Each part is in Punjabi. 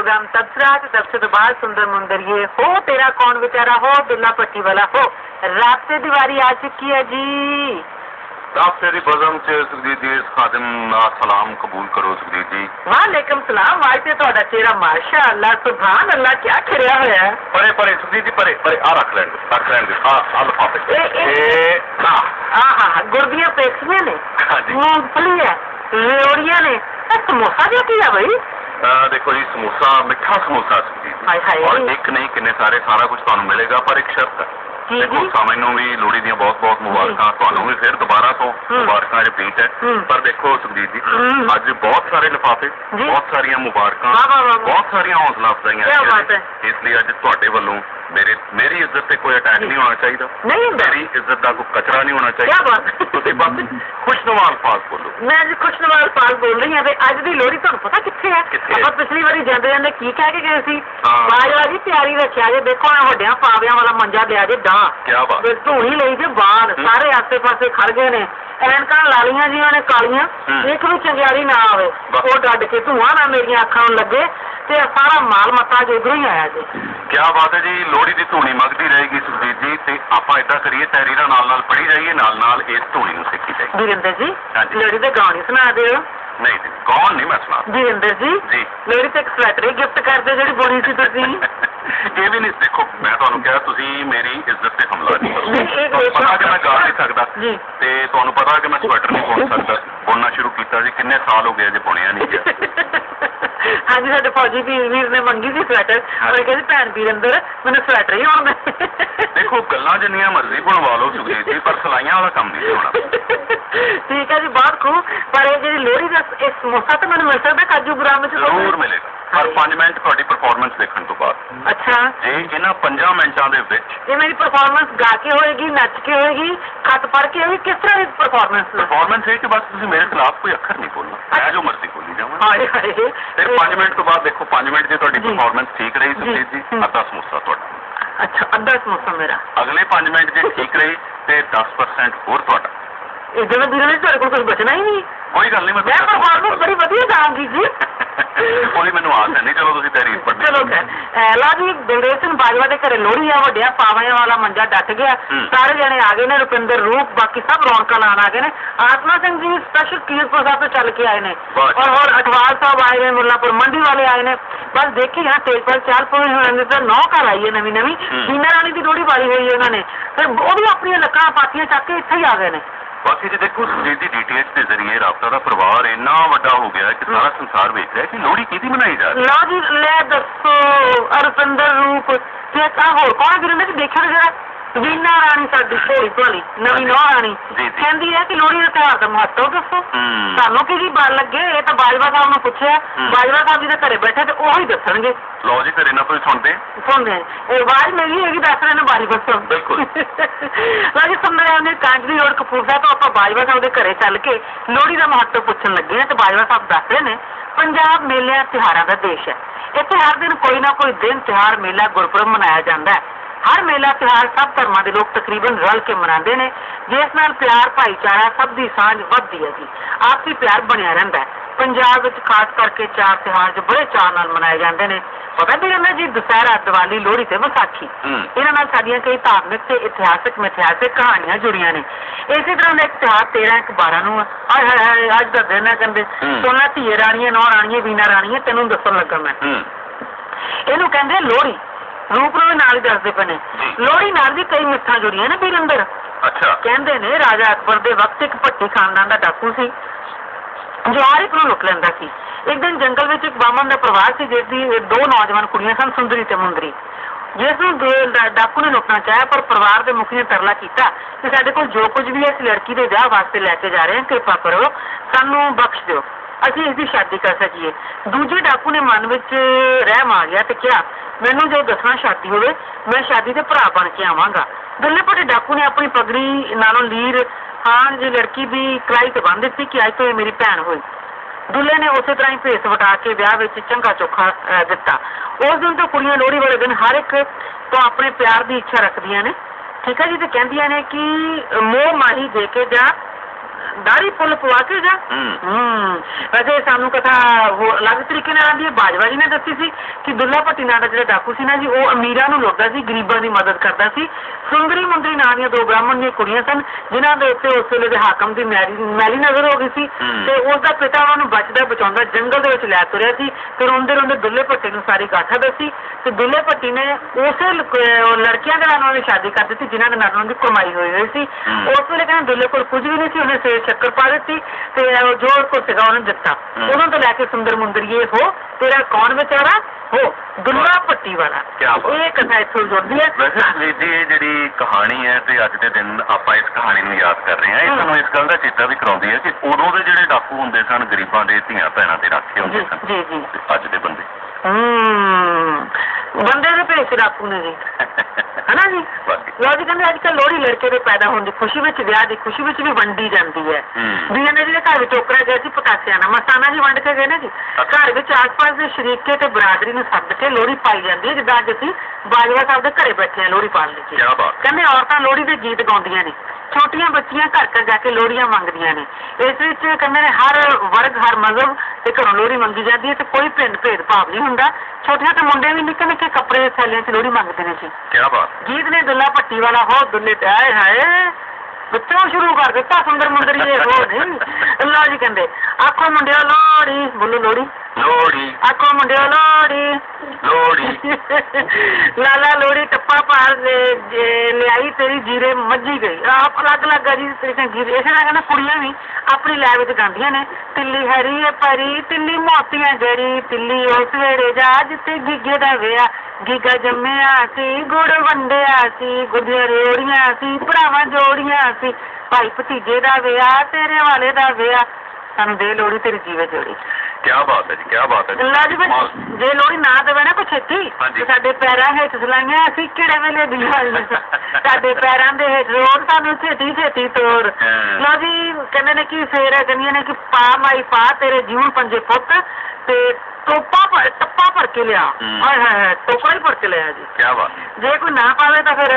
प्रोग्राम तबसरात तब से तो बात सुंदर मुंदर ये हो तेरा कौन बेचारा हो बिल्ला पट्टी वाला हो रास्ते दीवारी आ चुकी है जी ਰਾਬਤੇ ਦੀ ਬਜ਼ਮ ਚ ਸੁਖਜੀਤ ਜੀ ਇਸ ਖਾਦਮ ਦਾ ਸਲਾਮ ਕਬੂਲ ਕਰੋ ਸੁਖਜੀਤ ਜੀ वालेकुम सलाम वाज ते ਤੁਹਾਡਾ ਚਿਹਰਾ ਮਾਸ਼ਾ ਅੱਲਾ ਸੁਭਾਨ ਅੱਲਾ ਕੀ ਖਿੜਿਆ ਹੋਇਆ ਹੈ ਪਰੇ ਪਰੇ ਸੁਖਜੀਤ ਜੀ ਪਰੇ ਪਰੇ ਆ ਰੱਖ ਲੈਣ ਦਿਓ, ਰੱਖ ਲੈਣ ਦੇ ਆ ਆ ਲਫਾਫੇ ਇਹ- ਇਹ- ਇਹ ਨਾ ਆਹਾ ਗੁਰਦੀਆਂ ਪੇਖੀਆਂ ਨੇ ਹਾਂਜੀ। ਮੂੰਗਫਲੀ ਹੈ ਰੇਵੜੀਆਂ ਨੇ ਇਹ ਸਮੋਸਾ ਜਿਹਾ ਕੀ ਆ ਬਈ ਅਹ ਦੇਖੋ ਜੀ ਸਮੋਸਾ ਮਿੱਠਾ ਸਮੋਸਾ ਸੁਖਜੀਤ ਹਾਏ ਹਾਏ। ਜੀ ਔਰ ਇੱਕ ਨਹੀਂ ਕਿੰਨੇ ਸਾਰੇ ਸਾਰਾ ਕੁਝ ਤੁਹਾਨੂੰ ਮਿਲੇਗਾ ਪਰ ਇੱਕ ਸ਼ਰਤ ਹੈ ਕੀ ਦੇਖੋ ਜੀ ਸਮੇਂ ਨੂੰ ਵੀ ਲੋਹੜੀ ਦੀਆਂ ਬਹੁਤ ਬਹੁਤ ਮੁਬਾਰਕਾਂ ਤੁਹਾਨੂੰ ਵੀ ਫਿਰ ਦੁਬਾਰਾ ਤੋਂ ਹੂੰ। ਮੁਬਾਰਕਾਂ ਰਿਪੀਟ ਹੈ ਹੂੰ। ਪਰ ਦੇਖੋ ਸੁਖਜੀਤ ਜੀ ਹੂੰ। ਅੱਜ ਬਹੁਤ ਸਾਰੇ ਲਿਫਾਫੇ ਜੀ। ਬਹੁਤ ਸਾਰੀਆਂ ਮੁਬਾਰਕਾਂ ਵਾਹ, ਵਾਹ, ਵਾਹ, ਵਾਹ। ਬਹੁਤ ਸਾਰੀਆਂ ਹੌਸਲਾ ਅਫਜ਼ਾਈਆਂ ਕਿਆ ਹੈਗੀਆਂ ਬਾਤ ਨੇ। ਹੈ। ਇਸ ਲਈ ਅੱਜ ਤੁਹਾਡੇ ਵੱਲੋਂ ਮੇਰੇ ਮੇਰੀ ਇੱਜ਼ਤ ਤੇ ਕੋਈ ਅਟੈਕ ਜੀ। ਨਹੀਂ ਹੋਣਾ ਚਾਹੀਦਾ ਨਹੀਂ ਹੁੰਦਾ ਮੇਰੀ ਇੱਜ਼ਤ ਦਾ ਕੋਈ ਕਚਰਾ ਨਹੀਂ ਹੋਣਾ ਕਿਆ ਚਾਹੀਦਾ ਬਾਤ ਤੁਸੀਂ ਬਸ ਖੁਸ਼ਨੁਮਾ ਅਲਫਾਜ਼ ਬੋਲੋ ਮੈਂ ਅੱਜ ਖੁਸ਼ਨਵਾਲ ਪਾਲ ਬੋਲ ਰਹੀ ਹਾਂ ਤੇ ਅੱਜ ਦੀ ਲੋਹੜੀ ਤੁਹਾਨੂੰ ਪਤਾ ਕਿੱਥੇ ਹੈ ਕਿੱਥੇ ਹੈ? ਆਪਾਂ ਪਿਛਲੀ ਵਾਰੀ ਜਾਂਦੇ ਜਾਂਦੇ ਕੀ ਕਹਿ ਕੇ ਗਏ ਸੀ ਹਾਂ। ਬਾਜਵਾ ਜੀ ਤਿਆਰੀ ਰੱਖਿਆ ਜੇ ਦੇਖੋ ਨਾ ਵੱਡਿਆਂ ਪਾਵਿਆਂ ਵਾਲਾ ਮੰਜਾ ਲਿਆ ਜੇ ਡਾਂ ਕੀ ਬਾਤ ਤੇ ਧੂਣੀ ਲਈ ਜੇ ਬਾਣ ਹੂੰ। ਸਾਰੇ ਆਸੇ ਪਾਸੇ ਖੜ ਗਏ ਨੇ ਐਨਕਾਂ ਲਾ ਲਈਆਂ ਜੀਆਂ ਨੇ ਕਾਲੀਆਂ ਹੂੰ। ਇੱਕ ਵੀ ਚੰਗਿਆੜੀ ਨਾ ਆਵੇ। ਉਹ ਡੱਡ ਕੇ ਧੂਆਂ ਨਾ ਮੇਰੀਆਂ ਅੱਖਾਂ ਨੂੰ ਲੱਗੇ ਤੇ ਇਹ ਸਾਰਾ ਮਾਲ ਮੱਤਾ ਜੋ ਉਧਰੋਂ ਹੀ ਆਇਆ ਜੇ ਕੀ ਬਾਤ ਹੈ ਜੀ ਲੋਹੜੀ ਦੀ ਧੂਣੀ ਮਗਦੀ ਰਹੇਗੀ ਸੁਖਜੀਤ ਜੀ ਤੇ ਆਪਾਂ ਇਦਾਂ ਕਰੀਏ ਤੈਰੀ ਦਾ ਨਾਲ ਨਾਲ ਪੜੀ ਜਾਈਏ ਨਾਲ ਨਾਲ ਇਸ ਧੂਣੀ ਵੀਰਿੰਦਰ ਜੀ ਹਾਂਜੀ। ਲੋਹੜੀ ਦੇ ਗਾਣੇ ਸੁਣਾ ਦਿਓ ਨਹੀਂ ਜੀ ਕੌਣ ਨਹੀਂ ਮੈਂ ਸੁਣਾ ਵੀਰਿੰਦਰ ਜੀ। ਜੀ। ਲੋਹੜੀ ਤੇ ਇੱਕ ਸਵੈਟਰ ਗਿਫਟ ਕਰਦੇ ਜਿਹੜੀ ਬੋਣੀ ਸੀ ਤੁਸੀਂ। ਇਹ ਵੀ ਨਹੀਂ ਦੇਖੋ ਮੈਂ ਤੁਹਾਨੂੰ ਕਿਹਾ ਤੁਸੀਂ ਮੇਰੀ ਇੱਜ਼ਤ ਤੇ ਹਮਲਾ ਨਹੀਂ ਕਰੋ। ਨਹੀਂ, ਇਹ- ਤੁਹਾਨੂੰ ਪਤਾ ਕਿ ਮੈਂ ਗਾ ਨਹੀਂ ਸਕਦਾ। ਜੀ। ਤੇ ਤੁਹਾਨੂੰ ਪਤਾ ਕਿ ਮੈਂ ਸਵੈਟਰ ਨਹੀਂ ਬੁਣ ਸਕਦਾ। ਬੁਣਨਾ ਸ਼ੁਰੂ ਕੀਤਾ ਸੀ ਕਿੰਨੇ ਸਾਲ ਹੋ ਗਏ ਅਜੇ ਬੁਣਿਆ ਨਹੀਂ। ਗਿਆ ਹਾਂਜੀ ਸਾਡੇ ਫੌਜੀ ਵੀਰ ਵੀਰ ਨੇ ਮੰਗੀ ਸੀ ਸਵੈਟਰ ਉਹ ਕਹਿੰਦੇ ਭੈਣ ਵੀਰ ਅੰਦਰ ਮੈਨੂੰ ਸਵੈਟਰ ਹੀ ਆਉਣ ਦੇ। ਦੇਖੋ ਗੱਲਾਂ ਜਿੰਨੀਆਂ ਮਰਜ਼ੀ ਬਣਵਾ ਲਓ ਸੁਖਜੀਤ ਜੀ ਪਰ ਸਲਾਈਆਂ ਵਾਲਾ ਕੰਮ ਨਹੀਂ ਹੋਣਾ। ਠੀਕ ਹੈ ਜੀ ਬਹੁਤ ਖੂਬ ਪਰ ਇਹ ਜਿਹੜੀ ਲੋਹੜੀ ਦਾ ਸਮੋਸਾ ਤਾਂ ਮੈਨੂੰ ਮਿਲ ਸਕਦਾ ਕਾਜੂ ਬਦਾਮ ਵਿੱਚ ਜ਼ਰੂਰ ਮਿਲੇਗਾ। ਪਰ 5 ਮਿੰਟ ਤੁਹਾਡੀ ਪਰਫਾਰਮੈਂਸ ਦੇਖਣ ਤੋਂ ਬਾਅਦ। ਅੱਛਾ। ਜੇ ਇਹਨਾਂ 5 ਮਿੰਟਾਂ ਦੇ ਵਿੱਚ ਇਹ ਮੇਰੀ ਪਰਫਾਰਮੈਂਸ ਗਾ ਕੇ ਹੋਏਗੀ ਨੱਚ ਕੇ ਹੋਏਗੀ ਖੱਤ ਪੜ ਕੇ ਹੋਏਗੀ ਕਿਸ ਤਰ੍ਹਾਂ ਦੀ ਪਰਫਾਰਮੈਂਸ ਪਰਫਾਰਮੈਂਸ ਇਹ ਕਿ ਬਸ ਤੁਸੀਂ ਮੇਰੇ ਖਿਲਾਫ ਕੋਈ ਅੱਖਰ ਨਹੀਂ ਬੋਲਣਾ। ਮੈਂ ਜੋ ਮਰਜ਼ੀ ਬੋਲੀ ਜਾਵਾਂ। ਹਾਏ ਹਾਏ। ਫਿਰ 5 ਮਿੰਟ ਤੋਂ ਬਾਅਦ ਦੇਖੋ 5 ਮਿੰਟ ਜੇ ਤੁਹਾਡੀ ਜੀ। ਪਰਫਾਰਮੈਂਸ ਠੀਕ ਰਹੀ। ਸੁਖਜੀਤ ਜੀ। ਅੱਧਾ ਸਮੋਸਾ ਤੁਹਾਡਾ। ਅੱਛਾ ਅੱਧਾ ਸਮੋਸਾ ਮੇਰਾ। ਅਗਲੇ 5 ਮਿੰਟ ਜੇ ਠੀਕ ਰਹੀ ਤੇ 10% ਹੋਰ ਤੁਹਾਡਾ। ਜਿਵੇਂ ਵੀਰ ਨੇ ਤੁਹਾਡੇ ਕੋਲ ਕੁਝ ਬਚਣਾ ਹੀ ਨਹੀਂ। ਕੋਈ ਗੱਲ ਨਹੀਂ ਮੈਂ ਮੈਂ ਪਰਫਾਰਮੈਂਸ ਬੜੀ ਵਧੀਆ ਦਾਂਗੀ ਜੀ ਕੋਈ ਮੈਨੂੰ ਆਸ ਨਹੀਂ ਚਲੋ ਤੁਸੀਂ ਤੇਰੀ ਪੜ੍ਹਨੀ ਚਲੋ ਖੈਰ। ਐਲਾ ਜੀ ਦਲਦੇਵ ਸਿੰਘ ਬਾਜਵਾ ਦੇ ਘਰੇ ਲੋਹੜੀ ਆ ਵੱਡਿਆ ਪਾਵਿਆਂ ਵਾਲਾ ਮੰਜਾ ਡੱਟ ਗਿਆ। ਸਾਰੇ ਜਣੇ ਆ ਗਏ ਨੇ ਰੁਪਿੰਦਰ ਰੂਪ ਬਾਕੀ ਸਭ ਰੌਣਕਾਂ ਲਾਣ ਆ ਗਏ ਨੇ। ਆਤਮਾ ਸਿੰਘ ਜੀ ਸਪੈਸ਼ਲ ਕੀਰਤਪੁਰ ਸਾਹਿਬ ਤੋਂ ਚੱਲ ਕੇ ਆਏ ਨੇ। ਔਰ ਹੋਰ ਅਠਵਾਲ ਸਾਹਿਬ ਆਏ ਨੇ ਮੁੱਲਾਪੁਰ ਮੰਡੀ ਵਾਲੇ ਆਏ ਨੇ। ਬਸ ਦੇਖੀ ਨਾ ਤੇਜ ਪਰ ਚਾਰ ਪੂਰੇ ਹੋਣ ਦੇ ਤਾਂ ਨੌ ਘਰ ਆਈ ਹੈ ਨਵੀਂ ਨਵੀਂ। ਜੀਨਾ ਰਾਣੀ ਦੀ ਲੋਹੜੀ ਵਾਲੀ ਹੋਈ ਹੈ ਉਹਨਾਂ ਨੇ। ਫਿਰ ਉਹ ਵੀ ਆਪਣੀਆਂ ਲੱਕਾਂ ਪਾਤੀਆਂ ਚੱਕ ਕੇ ਇੱਥੇ ਹੀ ਆ ਗਏ ਨੇ। ਬਾਕੀ ਜੇ ਦੇਖੋ ਸੁਖਜੀਤ ਦੀ ਡੀਟੀਐਚ ਦੇ ਜ਼ਰੀਏ ਰਾਬਤਾ ਦਾ ਪਰਿਵਾਰ ਇੰਨਾ ਵੱਡਾ ਹੋ ਗਿਆ ਕਿ ਸਾਰਾ ਸੰਸਾਰ ਵੇਖ ਰਿਹਾ ਕਿ ਲੋਹੜੀ ਕਿਹਦੀ ਮਨਾਈ ਜਾ ਰਹੀ ਹੈ। ਲਓ ਜੀ ਲੈ ਦੱਸੋ ਅਰਪਿੰਦਰ ਰੂਪ ਤੇ ਆ ਹੋਰ ਕੌਣ ਵੀਰ ਨੇ ਦੇਖਿਆ ਜਰਾ। ਵੀਨਾ ਰਾਣੀ ਸਾਡੀ ਭੋਲੀ ਭੋਲੀ ਨਵੀਂ ਨੌ ਰਾਣੀ। ਜੀ, ਜੀ। ਕਹਿੰਦੀ ਹੈ ਕਿ ਲੋਹੜੀ ਦਾ ਤਿਉਹਾਰ ਦਾ ਮਹੱਤਵ ਦੱਸੋ। ਹੂੰ। ਸਾਨੂੰ ਕੀ ਜੀ ਬਾਲ ਲੱਗੇ? ਇਹ ਤਾਂ ਬਾਜਵਾ ਸਾਹਿਬ ਨੂੰ ਪੁੱਛਿਆ। ਹੂੰ। ਬਾਜਵਾ ਸਾਹਿਬ ਜੀ ਦੇ ਘਰੇ ਬੈਠੇ ਤੇ ਉਹੀ ਦੱਸਣਗੇ। ਲਓ ਜੀ ਫਿਰ ਇਹਨਾਂ ਤੋਂ ਹੀ ਸੁਣਦੇ। ਸੁਣਦੇ ਹਾਂ। ਇਹ ਆਵਾਜ਼ ਮੇਰੀ ਹੈਗੀ ਦੱਸ ਰਹੇ ਨੇ ਬਾਰੀ ਬੱਸੋ ਬਿਲਕੁਲ। ਲਓ ਜੀ ਸੁਣ ਰਹੇ ਨੇ ਕਾਂਜਲੀ ਰੋਡ ਕਪੂਰਥਲਾ ਤੋਂ ਆਪਾਂ ਬਾਜਵਾ ਸਾਹਿਬ ਦੇ ਘਰੇ ਚੱਲ ਕੇ ਲੋਹੜੀ ਦਾ ਮਹੱਤਵ ਪੁੱਛਣ ਲੱਗੇ ਹਾਂ ਤੇ ਬਾਜਵਾ ਸਾਹਿਬ ਦੱਸ ਰਹੇ ਨੇ ਪੰਜਾਬ ਮੇਲਿਆਂ ਤਿਉਹਾਰਾਂ ਦਾ ਦੇਸ਼ ਹੈ। ਇੱਥੇ ਹਰ ਦਿਨ ਕੋਈ ਨਾ ਕੋਈ ਦਿਨ ਤਿਉਹਾਰ ਮੇਲਾ ਗੁਰਪੁਰਬ ਮਨਾਇਆ ਜਾਂਦਾ ਹੈ। ਹਰ ਮੇਲਾ ਤਿਉਹਾਰ ਸਭ ਧਰਮਾਂ ਦੇ ਲੋਕ ਤਕਰੀਬਨ ਰਲ ਕੇ ਮਨਾਉਂਦੇ ਨੇ ਜਿਸ ਨਾਲ ਪਿਆਰ ਭਾਈਚਾਰਾ ਸਭ ਦੀ ਸਾਂਝ ਵੱਧਦੀ ਹੈ ਜੀ। ਆਪਸੀ ਪਿਆਰ ਬਣਿਆ ਰਹਿੰਦਾ ਹੈ। ਪੰਜਾਬ ਵਿੱਚ ਖਾਸ ਕਰਕੇ ਚਾਰ ਤਿਉਹਾਰ ਜੋ ਬੜੇ ਚਾਅ ਨਾਲ ਮਨਾਏ ਜਾਂਦੇ ਨੇ ਪਤਾ ਵੀ ਇਹਨਾਂ ਜੀ ਦੁਸਹਿਰਾ ਦੀਵਾਲੀ ਲੋਹੜੀ ਤੇ ਵਿਸਾਖੀ। ਇਹਨਾਂ ਨਾਲ ਸਾਡੀਆਂ ਕਈ ਧਾਰਮਿਕ ਤੇ ਇਤਿਹਾਸਕ ਮਿਥਿਹਾਸਕ ਕਹਾਣੀਆਂ ਜੁੜੀਆਂ ਨੇ। ਇਸੇ ਤਰ੍ਹਾਂ ਦਾ ਇੱਕ ਤਿਉਹਾਰ 13 ਇੱਕ 12 ਨੂੰ। ਹਾਏ ਹਾਏ ਹਾਏ ਅੱਜ ਦਾ ਦਿਨ ਹੈ ਕਹਿੰਦੇ। ਸੋਨਾ ਧੀਏ ਰਾਣੀਆਂ ਨੌ ਰਾਣੀਆਂ ਵੀਨਾ ਰਾਣੀਆਂ ਤੈਨੂੰ ਦੱਸਣ ਲੱਗਾ ਮੈਂ। ਇਹਨੂੰ ਕਹਿੰਦੇ ਲੋਹੜੀ। ਰੂਪ ਨੂੰ ਵੀ ਨਾਲ ਹੀ ਦੱਸਦੇ ਪਏ ਨੇ। ਲੋਹੜੀ ਨਾਲ ਵੀ ਕਈ ਮਿੱਥਾਂ ਜੁੜੀਆਂ ਨੇ ਵੀਰ ਅੰਦਰ। ਅੱਛਾ। ਕਹਿੰਦੇ ਨੇ ਰਾਜਾ ਅਕਬਰ ਦੇ ਵਕਤ ਇੱਕ ਭੱਟੀ ਖਾਨਦਾਨ ਦਾ ਡਾਕੂ ਸੀ। ਜੋ ਹਰ ਇੱਕ ਨੂੰ ਲੁੱਟ ਲੈਂਦਾ ਸੀ। ਇੱਕ ਦਿਨ ਜੰਗਲ ਵਿੱਚ ਇੱਕ ਬਾਮਨ ਦਾ ਪਰਿਵਾਰ ਸੀ ਜਿਸ ਦੀ ਦੋ ਨੌਜਵਾਨ ਕੁੜੀਆਂ ਸਨ ਸੁੰਦਰੀ ਤੇ ਮੁੰਦਰੀ। ਜਿਸ ਨੂੰ ਡਾਕੂ ਨੇ ਲੁੱਟਣਾ ਚਾਹਿਆ ਪਰ ਪਰਿਵਾਰ ਦੇ ਮੁਖੀ ਨੇ ਤਰਲਾ ਕੀਤਾ ਕਿ ਸਾਡੇ ਕੋਲ ਜੋ ਕੁਝ ਵੀ ਹੈ ਇਸ ਲੜਕੀ ਦੇ ਵਿਆਹ ਵਾਸਤੇ ਲੈ ਕੇ ਜਾ ਰਹੇ ਹਾਂ ਕਿਰਪਾ ਕਰੋ ਸਾਨੂੰ ਬਖਸ਼ ਦਿਓ। ਅਸੀਂ ਇਸ ਦੀ ਸ਼ਾਦੀ ਕਰ ਸਕੀਏ। ਦੂਜੇ ਡਾਕੂ ਨੇ ਮਨ ਵਿੱਚ ਰਹਿਮ ਆ ਗਿਆ ਤੇ ਕਿਹਾ, ਮੈਨੂੰ ਜੋ ਦੱਸਣਾ ਸ਼ਾਦੀ ਹੋਵੇ, ਮੈਂ ਸ਼ਾਦੀ ਦੇ ਭਰਾ ਬਣ ਕੇ ਆਵਾਂਗਾ। ਦੁੱਲੇ ਭੱਟੇ ਡਾਕੂ ਨੇ ਆਪਣੀ ਪਗੜੀ ਨਾਲੋਂ ਲੀਰ ਹਾਂ ਜੀ ਲੜਕੀ ਦੀ ਕਲਾਈ ਤੇ ਬੰਨ੍ਹ ਦਿੱਤੀ ਕਿ ਅੱਜ ਤੋਂ ਇਹ ਮੇਰੀ ਭੈਣ ਹੋਈ। ਦੁੱਲੇ ਨੇ ਉਸੇ ਤਰ੍ਹਾਂ ਹੀ ਭੇਸ ਵਟਾ ਕੇ ਵਿਆਹ ਵਿੱਚ ਚੰਗਾ ਚੋਖਾ ਦਿੱਤਾ। ਉਸ ਦਿਨ ਤੋਂ ਕੁੜੀਆਂ ਲੋਹੜੀ ਵਾਲੇ ਦਿਨ ਹਰ ਇੱਕ ਤੋਂ ਆਪਣੇ ਪਿਆਰ ਦੀ ਇੱਛਾ ਰੱਖਦੀਆਂ ਨੇ। ਠੀਕ ਹੈ ਜੀ, ਤੇ ਕਹਿੰਦੀਆਂ ਨੇ ਕਿ ਮੋਹ ਮਾਹੀ ਦੇ ਕੇ ਜਾ ਦਾੜੀ ਫੁੱਲ ਪਵਾ ਕੇ ਜਾ। ਹੂੰ। ਵੈਸੇ ਸਾਨੂੰ ਕਥਾ ਹੋਰ ਅਲੱਗ ਤਰੀਕੇ ਨਾਲ ਆਂਦੀ ਹੈ। ਬਾਜਵਾ ਜੀ ਨੇ ਦੱਸੀ ਸੀ ਕਿ ਦੁੱਲਾ ਭੱਟੀ ਨਾਂ ਦਾ ਜਿਹੜਾ ਡਾਕੂ ਸੀ ਨਾ ਜੀ ਉਹ ਅਮੀਰਾਂ ਨੂੰ ਲੁੱਟਦਾ ਸੀ ਗਰੀਬਾਂ ਦੀ ਮਦਦ ਕਰਦਾ ਸੀ। ਸੁੰਦਰੀ ਮੁੰਦਰੀ ਨਾਂ ਦੀਆਂ ਦੋ ਬ੍ਰਾਹਮਣ ਦੀਆਂ ਕੁੜੀਆਂ ਸਨ ਜਿਨ੍ਹਾਂ ਦੇ ਉੱਤੇ ਉਸ ਵੇਲੇ ਦੇ ਹਾਕਮ ਦੀ ਮੈਲੀ ਮੈਲੀ ਨਜ਼ਰ ਹੋ ਗਈ ਸੀ। ਤੇ ਉਸ ਦਾ ਪਿਤਾ ਉਹਨਾਂ ਨੂੰ ਬਚਦਾ ਬਚਾਉਂਦਾ ਜੰਗਲ ਦੇ ਵਿੱਚ ਲੈ ਤੁਰਿਆ ਸੀ। ਤੇ ਰੋਂਦੇ ਰੋਂਦੇ ਦੁੱਲੇ ਭੱਟੀ ਨੂੰ ਸਾਰੀ ਗਾਥਾ ਦੱਸੀ। ਤੇ ਦੁੱਲੇ ਭੱਟੀ ਨੇ ਉਸੇ ਲੜਕੀਆਂ ਦੇ ਨਾਲ ਉਹਨਾਂ ਦੀ ਸ਼ਾਦੀ ਕਰ ਦਿੱਤੀ ਜਿਨ੍ਹਾਂ ਦੇ ਨਾਲ ਉਹਨਾਂ ਦੀ ਕੁਰਮਾਈ ਹੋਈ ਹੋਈ ਸੀ। ਉਸ ਵੇਲੇ ਕਹਿੰਦੇ ਦੁੱਲੇ ਕੋਲ ਕੁਝ ਵੀ ਨਹੀਂ ਸੀ ਉਹਨੇ ਸੇ ਸ਼ੱਕਰ ਪਾ ਦਿੱਤੀ ਤੇ ਉਹ ਜੋ ਕੋਲ ਸੀਗਾ ਉਹਨੇ ਦਿੱਤਾ। ਉਦੋਂ ਤੋਂ ਲੈ ਕੇ ਸੁੰਦਰ ਮੁੰਦਰੀਏ ਹੋ ਤੇਰਾ ਕੌਣ ਵਿਚਾਰਾ? ਹੋ ਦੁੱਲਾ ਭੱਟੀ ਵਾਲਾ। ਇਹ ਕਥਾ ਇੱਥੋਂ ਜੁੜਦੀ ਹੈ। ਵੈਸੇ ਜੀ ਜਿਹੜੀ ਕਹਾਣੀ ਹੈ ਤੇ ਅੱਜ ਦੇ ਦਿਨ ਆਪਾਂ ਇਸ ਕਹਾਣੀ ਨੂੰ ਯਾਦ ਕਰ ਰਹੇ ਹਾਂ। ਇਹ। ਸਾਨੂੰ ਇਸ ਗੱਲ ਦਾ ਚੇਤਾ ਵੀ ਕਰਾਉਂਦੀ ਹੈ ਕਿ ਉਦੋਂ ਦੇ ਜਿਹੜੇ ਡਾਕੂ ਹੁੰਦੇ ਸਨ ਗਰੀਬਾਂ ਦੇ ਧੀਆਂ ਭੈਣਾਂ ਦੇ ਰਾਖੇ ਹੁੰਦੇ ਸਨ। ਜੀ ਜੀ। ਤੇ ਅੱਜ ਦੇ ਬੰਦੇ। ਹੂੰ। ਬੰਦੇ ਦੇ ਭੇਸ ਡਾਕੂ ਨੇ ਜੀ। ਹਨਾ ਜੀ? ਲੋ ਜੀ ਕਹਿੰਦੇ ਅੱਜ ਕੱਲ੍ਹ ਲੋਹੜੀ ਲੜਕੇ ਦੇ ਪੈਦਾ ਹੋਣ ਦੀ ਖੁਸ਼ੀ ਵਿੱਚ ਵਿਆਹ ਦੀ ਖੁਸ਼ੀ ਵਿੱਚ ਵੀ ਵੰਡੀ ਜਾਂਦੀ ਹੈ। ਵੀ ਇਹਨੇ ਜਿਹੜੇ ਘਰ ਵਿੱਚ ਟੋਕਰਾ ਗਿਆ ਸੀ ਪਕਾਸਿਆਂ ਨਾਲ। ਮਸਾਨਾ ਜੀ ਵੰਡ ਕੇ ਗਏ ਨੇ ਜੀ। ਘਰ ਵਿੱਚ ਆਸ-ਪਾਸ ਦੇ ਸ਼ਰੀਕੇ ਤੇ ਬਰਾਦਰੀ ਨੂੰ ਸੱਦ ਕੇ ਲੋਹੜੀ ਪਾਈ ਜਾਂਦੀ ਹੈ ਜਿੱਦਾਂ ਅੱਜ ਅਸੀਂ ਬਾਜਵਾ ਸਾਹਿਬ ਦੇ ਘਰੇ ਬੈਠੇ ਆ ਲੋਹੜੀ ਪਾਣ ਲਈ। ਕੀ ਬਾਤ ਕਹਿੰਦੇ ਔਰਤਾਂ ਲੋਹੜੀ ਦੇ ਗੀਤ ਗਾਉਂਦੀਆਂ ਨੇ। ਛੋਟੀਆਂ ਬੱਚੀਆਂ ਘਰ ਘਰ ਜਾ ਕੇ ਲੋਹੜੀਆਂ ਮੰਗਦੀਆਂ ਨੇ। ਇਸ ਵਿੱਚ ਕਹਿੰਦੇ ਨੇ ਹਰ ਵਰਗ ਹਰ ਮਜ਼ਹਬ ਤੇ ਘਰੋਂ ਲੋਹੜੀ ਮੰਗੀ ਜਾਂਦੀ ਹੈ ਤੇ ਕੋਈ ਭਿੰਨ ਭੇਦ ਭਾਵ ਨਹੀਂ ਹੁੰਦਾ। ਛੋਟੇ ਛੋਟੇ ਮੁੰਡੇ ਵੀ ਨਿੱਕੇ ਨਿੱਕੇ ਕੱਪੜੇ ਥੈਲਿਆਂ 'ਚ ਲੋਹੜੀ ਮੰਗਦੇ ਨੇ ਜੀ। ਕੀ ਬਾਤ। ਗੀਤ ਨੇ ਦੁੱਲਾ ਭੱਟੀ ਵਾਲਾ ਹੋ ਦੁੱਲੇ ਤੇ ਆਏ ਹਾਏ ਬੱਚਾ ਸ਼ੁਰੂ ਕਰ ਦਿੱਤਾ ਸੁੰਦਰ ਮੁੰਦਰੀਏ ਹੋ ਨਹੀਂ। ਅੱਲਾ ਜੀ ਕਹਿੰਦੇ ਆਖੋ ਮੁੰਡਿਓ ਲੋਹੜੀ ਬੋਲੋ ਲੋਹੜੀ। ਲੋੜੀ ਆਖੋ ਮੁੰਡਿਓ ਲੋਹੜੀ। ਲੋੜੀ ਲਾਲਾ ਲੋੜੀ ਟੱਪਾ ਪਾਰ ਲਿਆਈ ਤੇਰੀ ਜੀਰੇ ਮੱਜੀ ਗਈ। ਆਪ ਅਲੱਗ ਅਲੱਗ ਆ ਜੀ ਤਰੀਕੇ ਜੀਰੇ। ਇਸੇ ਨਾਲ ਕਹਿੰਦਾ ਕੁੜੀਆਂ ਵੀ ਆਪਣੀ ਲੈ ਵਿੱਚ ਗਾਉਂਦੀਆਂ ਨੇ। ਤਿੱਲੀ ਹਰੀ ਏ ਪਰੀ ਤਿੱਲੀ ਮੋਤੀਆਂ ਜੜੀ ਤਿੱਲੀ ਉਸ ਵੇੜੇ ਜਾ ਜਿੱਤੇ ਗਿੱਗੇ ਦਾ ਵਿਆਹ। ਗਿੱਗਾ ਜੰਮਿਆ ਸੀ ਗੁੜ ਵੰਡਿਆ ਸੀ ਗੁੱਡੀਆਂ ਰੋੜੀਆਂ ਸੀ ਭਰਾਵਾਂ ਜੋੜੀਆਂ ਸੀ। ਭਾਈ ਭਤੀਜੇ ਦਾ ਵਿਆਹ ਤੇਰੇ ਵਾਲੇ ਦਾ ਵਿਆਹ। ਸਾਨੂੰ ਦੇ ਲੋੜੀ ਤੇਰੀ ਜੀਵੇ ਜੋੜੀ ਕੀ ਬਾਤ ਹੈ ਜੀ ਕੀ ਬਾਤ ਹੈ ਜੀ ਅੱਲਾ ਜੀ ਕਮਾਲ। ਜੇ ਲੋੜੀ ਨਾ ਦੇਵੇ ਨਾ ਕੋਈ ਛੇਤੀ ਹਾਂਜੀ। ਤੇ ਸਾਡੇ ਪੈਰਾਂ ਹੇਠ ਸਲਾਈਆਂ ਅਸੀਂ ਕਿਹੜੇ ਵੇਲੇ ਦੀ ਹਾਲ ਸਾਡੇ ਪੈਰਾਂ ਦੇ ਹੇਠ ਰੋੜ ਸਾਨੂੰ ਛੇਤੀ ਛੇਤੀ ਹਾਂ। ਲੋ ਜੀ ਕਹਿੰਦੇ ਨੇ ਕਿ ਫੇਰ ਕਹਿੰਦੀਆਂ ਨੇ ਕਿ ਪਾ ਮਾਈ ਪਾ ਤੇਰੇ ਜੀਵਨ ਪੰਜੇ ਪੁੱਤ ਤੇ ਟੋਪਾ ਭਰ ਟੱਪਾ ਭਰ ਕੇ ਲਿਆ ਹੂੰ। ਹਾਏ ਹਾਏ ਹਾਏ, ਟੋਪਾ ਹੀ ਭਰ ਕੇ ਲਿਆ ਜੀ ਕੀ ਬਾਤ ਹੈ। ਜੇ ਕੋਈ ਨਾ ਪਾਵੇ ਤਾਂ ਫਿਰ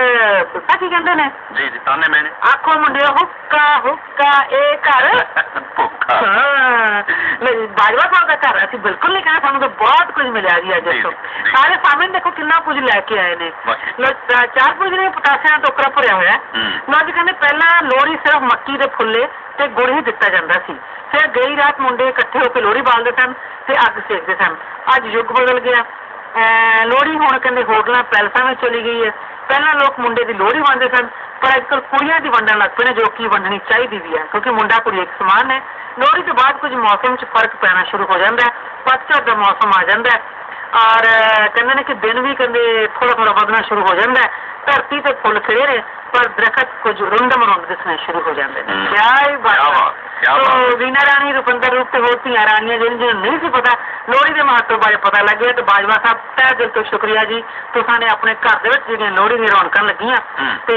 ਪੁੱਛਾ ਕੀ ਕਹਿੰਦੇ ਨੇ ਜੀ ਜੀ ਤਾਨੇ ਮੈਨੇ ਆਖੋ ਮੁੰਡਿਓ ਹੁੱਕਾ ਹੁੱਕਾ ਇਹ ਘਰ ਭੁੱਖਾ ਹਾਂ ਨਹੀਂ ਬਾਜਵਾ ਸਾਹਿਬ ਦਾ ਘਰ ਅਸੀਂ ਬਿਲਕੁਲ ਨਹੀਂ ਕਹਿਣਾ ਸਾਨੂੰ ਤਾਂ ਬਹੁਤ ਕੁਝ ਮਿਲਿਆ ਜੀ ਅੱਜ ਜੀ, ਇੱਥੋਂ ਜੀ। ਸਾਰੇ ਸਾਹਮਣੇ ਦੇਖੋ ਕਿੰਨਾ ਕੁਝ ਲੈ ਕੇ ਆਏ ਨੇ ਬਾਕੀ ਲੋ ਚਾ- ਚਾਰ ਕੁਝ ਨੇ ਪਤਾਸਿਆਂ ਦਾ ਟੋਕਰਾ ਭਰਿਆ ਹੋਇਆ ਹੂੰ ਲੋ ਅੱਜ ਕਹਿੰਦੇ ਪਹਿਲਾਂ ਲੋਹੜੀ ਸਿਰਫ ਮੱਕੀ ਦੇ ਫੁੱਲੇ ਤੇ ਗੁੜ ਹੀ ਦਿੱਤਾ ਜਾਂਦਾ ਸੀ। ਫਿਰ ਗਈ ਰਾਤ ਮੁੰਡੇ ਇਕੱਠੇ ਹੋ ਕੇ ਲੋਹੜੀ ਬਾਲਦੇ ਸਨ ਤੇ ਅੱਗ ਸੇਕਦੇ ਸਨ। ਅੱਜ ਯੁੱਗ ਬਦਲ ਗਿਆ। ਲੋਹੜੀ ਹੁਣ ਕਹਿੰਦੇ ਹੋਟਲਾਂ, ਪੈਲਸਾਂ ਵਿੱਚ ਚਲੀ ਗਈ ਹੈ। ਪਹਿਲਾਂ ਲੋਕ ਮੁੰਡੇ ਦੀ ਲੋਹੜੀ ਵੰਡਦੇ ਸਨ, ਪਰ ਅੱਜ ਕੱਲ੍ਹ ਕੁੜੀਆਂ ਦੀ ਵੰਡਣ ਲੱਗ ਪਏ ਨੇ, ਜੋ ਕਿ ਵੰਡਣੀ ਚਾਹੀਦੀ ਵੀ ਹੈ, ਕਿਉਂਕਿ ਮੁੰਡਾ ਕੁੜੀ ਇੱਕ ਸਮਾਨ ਹੈ। ਲੋਹੜੀ ਤੋਂ ਬਾਅਦ ਕੁਝ ਮੌਸਮ 'ਚ ਫ਼ਰਕ ਪੈਣਾ ਸ਼ੁਰੂ ਹੋ ਜਾਂਦਾ ਹੈ, ਪਤਝੜ ਦਾ ਮੌਸਮ ਆ ਜਾਂਦਾ ਹੈ। ਔਰ ਕਹਿੰਦੇ ਨੇ ਕਿ ਦਿਨ ਵੀ ਕਹਿੰਦੇ ਥੋੜਾ ਥੋੜਾ ਵਧਣਾ ਸ਼ੁਰੂ ਹੋ ਜਾਂਦਾ ਧਰਤੀ ਤੇ ਫੁੱਲ ਖਿੜੇ ਨੇ ਪਰ ਦਰਖਤ ਕੁਝ ਰੁੰਡਮ ਰੁੰਡ ਦਿਸਣੇ ਸ਼ੁਰੂ ਹੋ ਜਾਂਦੇ ਨੇ। ਕਿਆ ਹੀ ਬਾਤ ਤੋ। ਵੀਨਾ ਰਾਣੀ ਰੁਪੰਦਰ ਰੂਪ ਤੇ ਹੋਰ ਧੀਆਂ ਰਾਣੀਆਂ ਜਿਹਨਾਂ ਨੂੰ ਨਹੀਂ ਸੀ ਪਤਾ ਲੋਹੜੀ ਦੇ ਮਹੱਤਵ ਬਾਰੇ ਪਤਾ ਲੱਗਿਆ ਤੇ ਬਾਜਵਾ ਸਾਹਿਬ ਤਹਿ ਦਿਲ ਤੋਂ ਸ਼ੁਕਰੀਆ ਜੀ ਤੁਸੀਂ ਨੇ ਆਪਣੇ ਘਰ ਦੇ ਵਿੱਚ ਜਿਹੜੀਆਂ ਲੋਹੜੀ ਦੀਆਂ ਰੌਣਕਾਂ ਲੱਗੀਆਂ। ਤੇ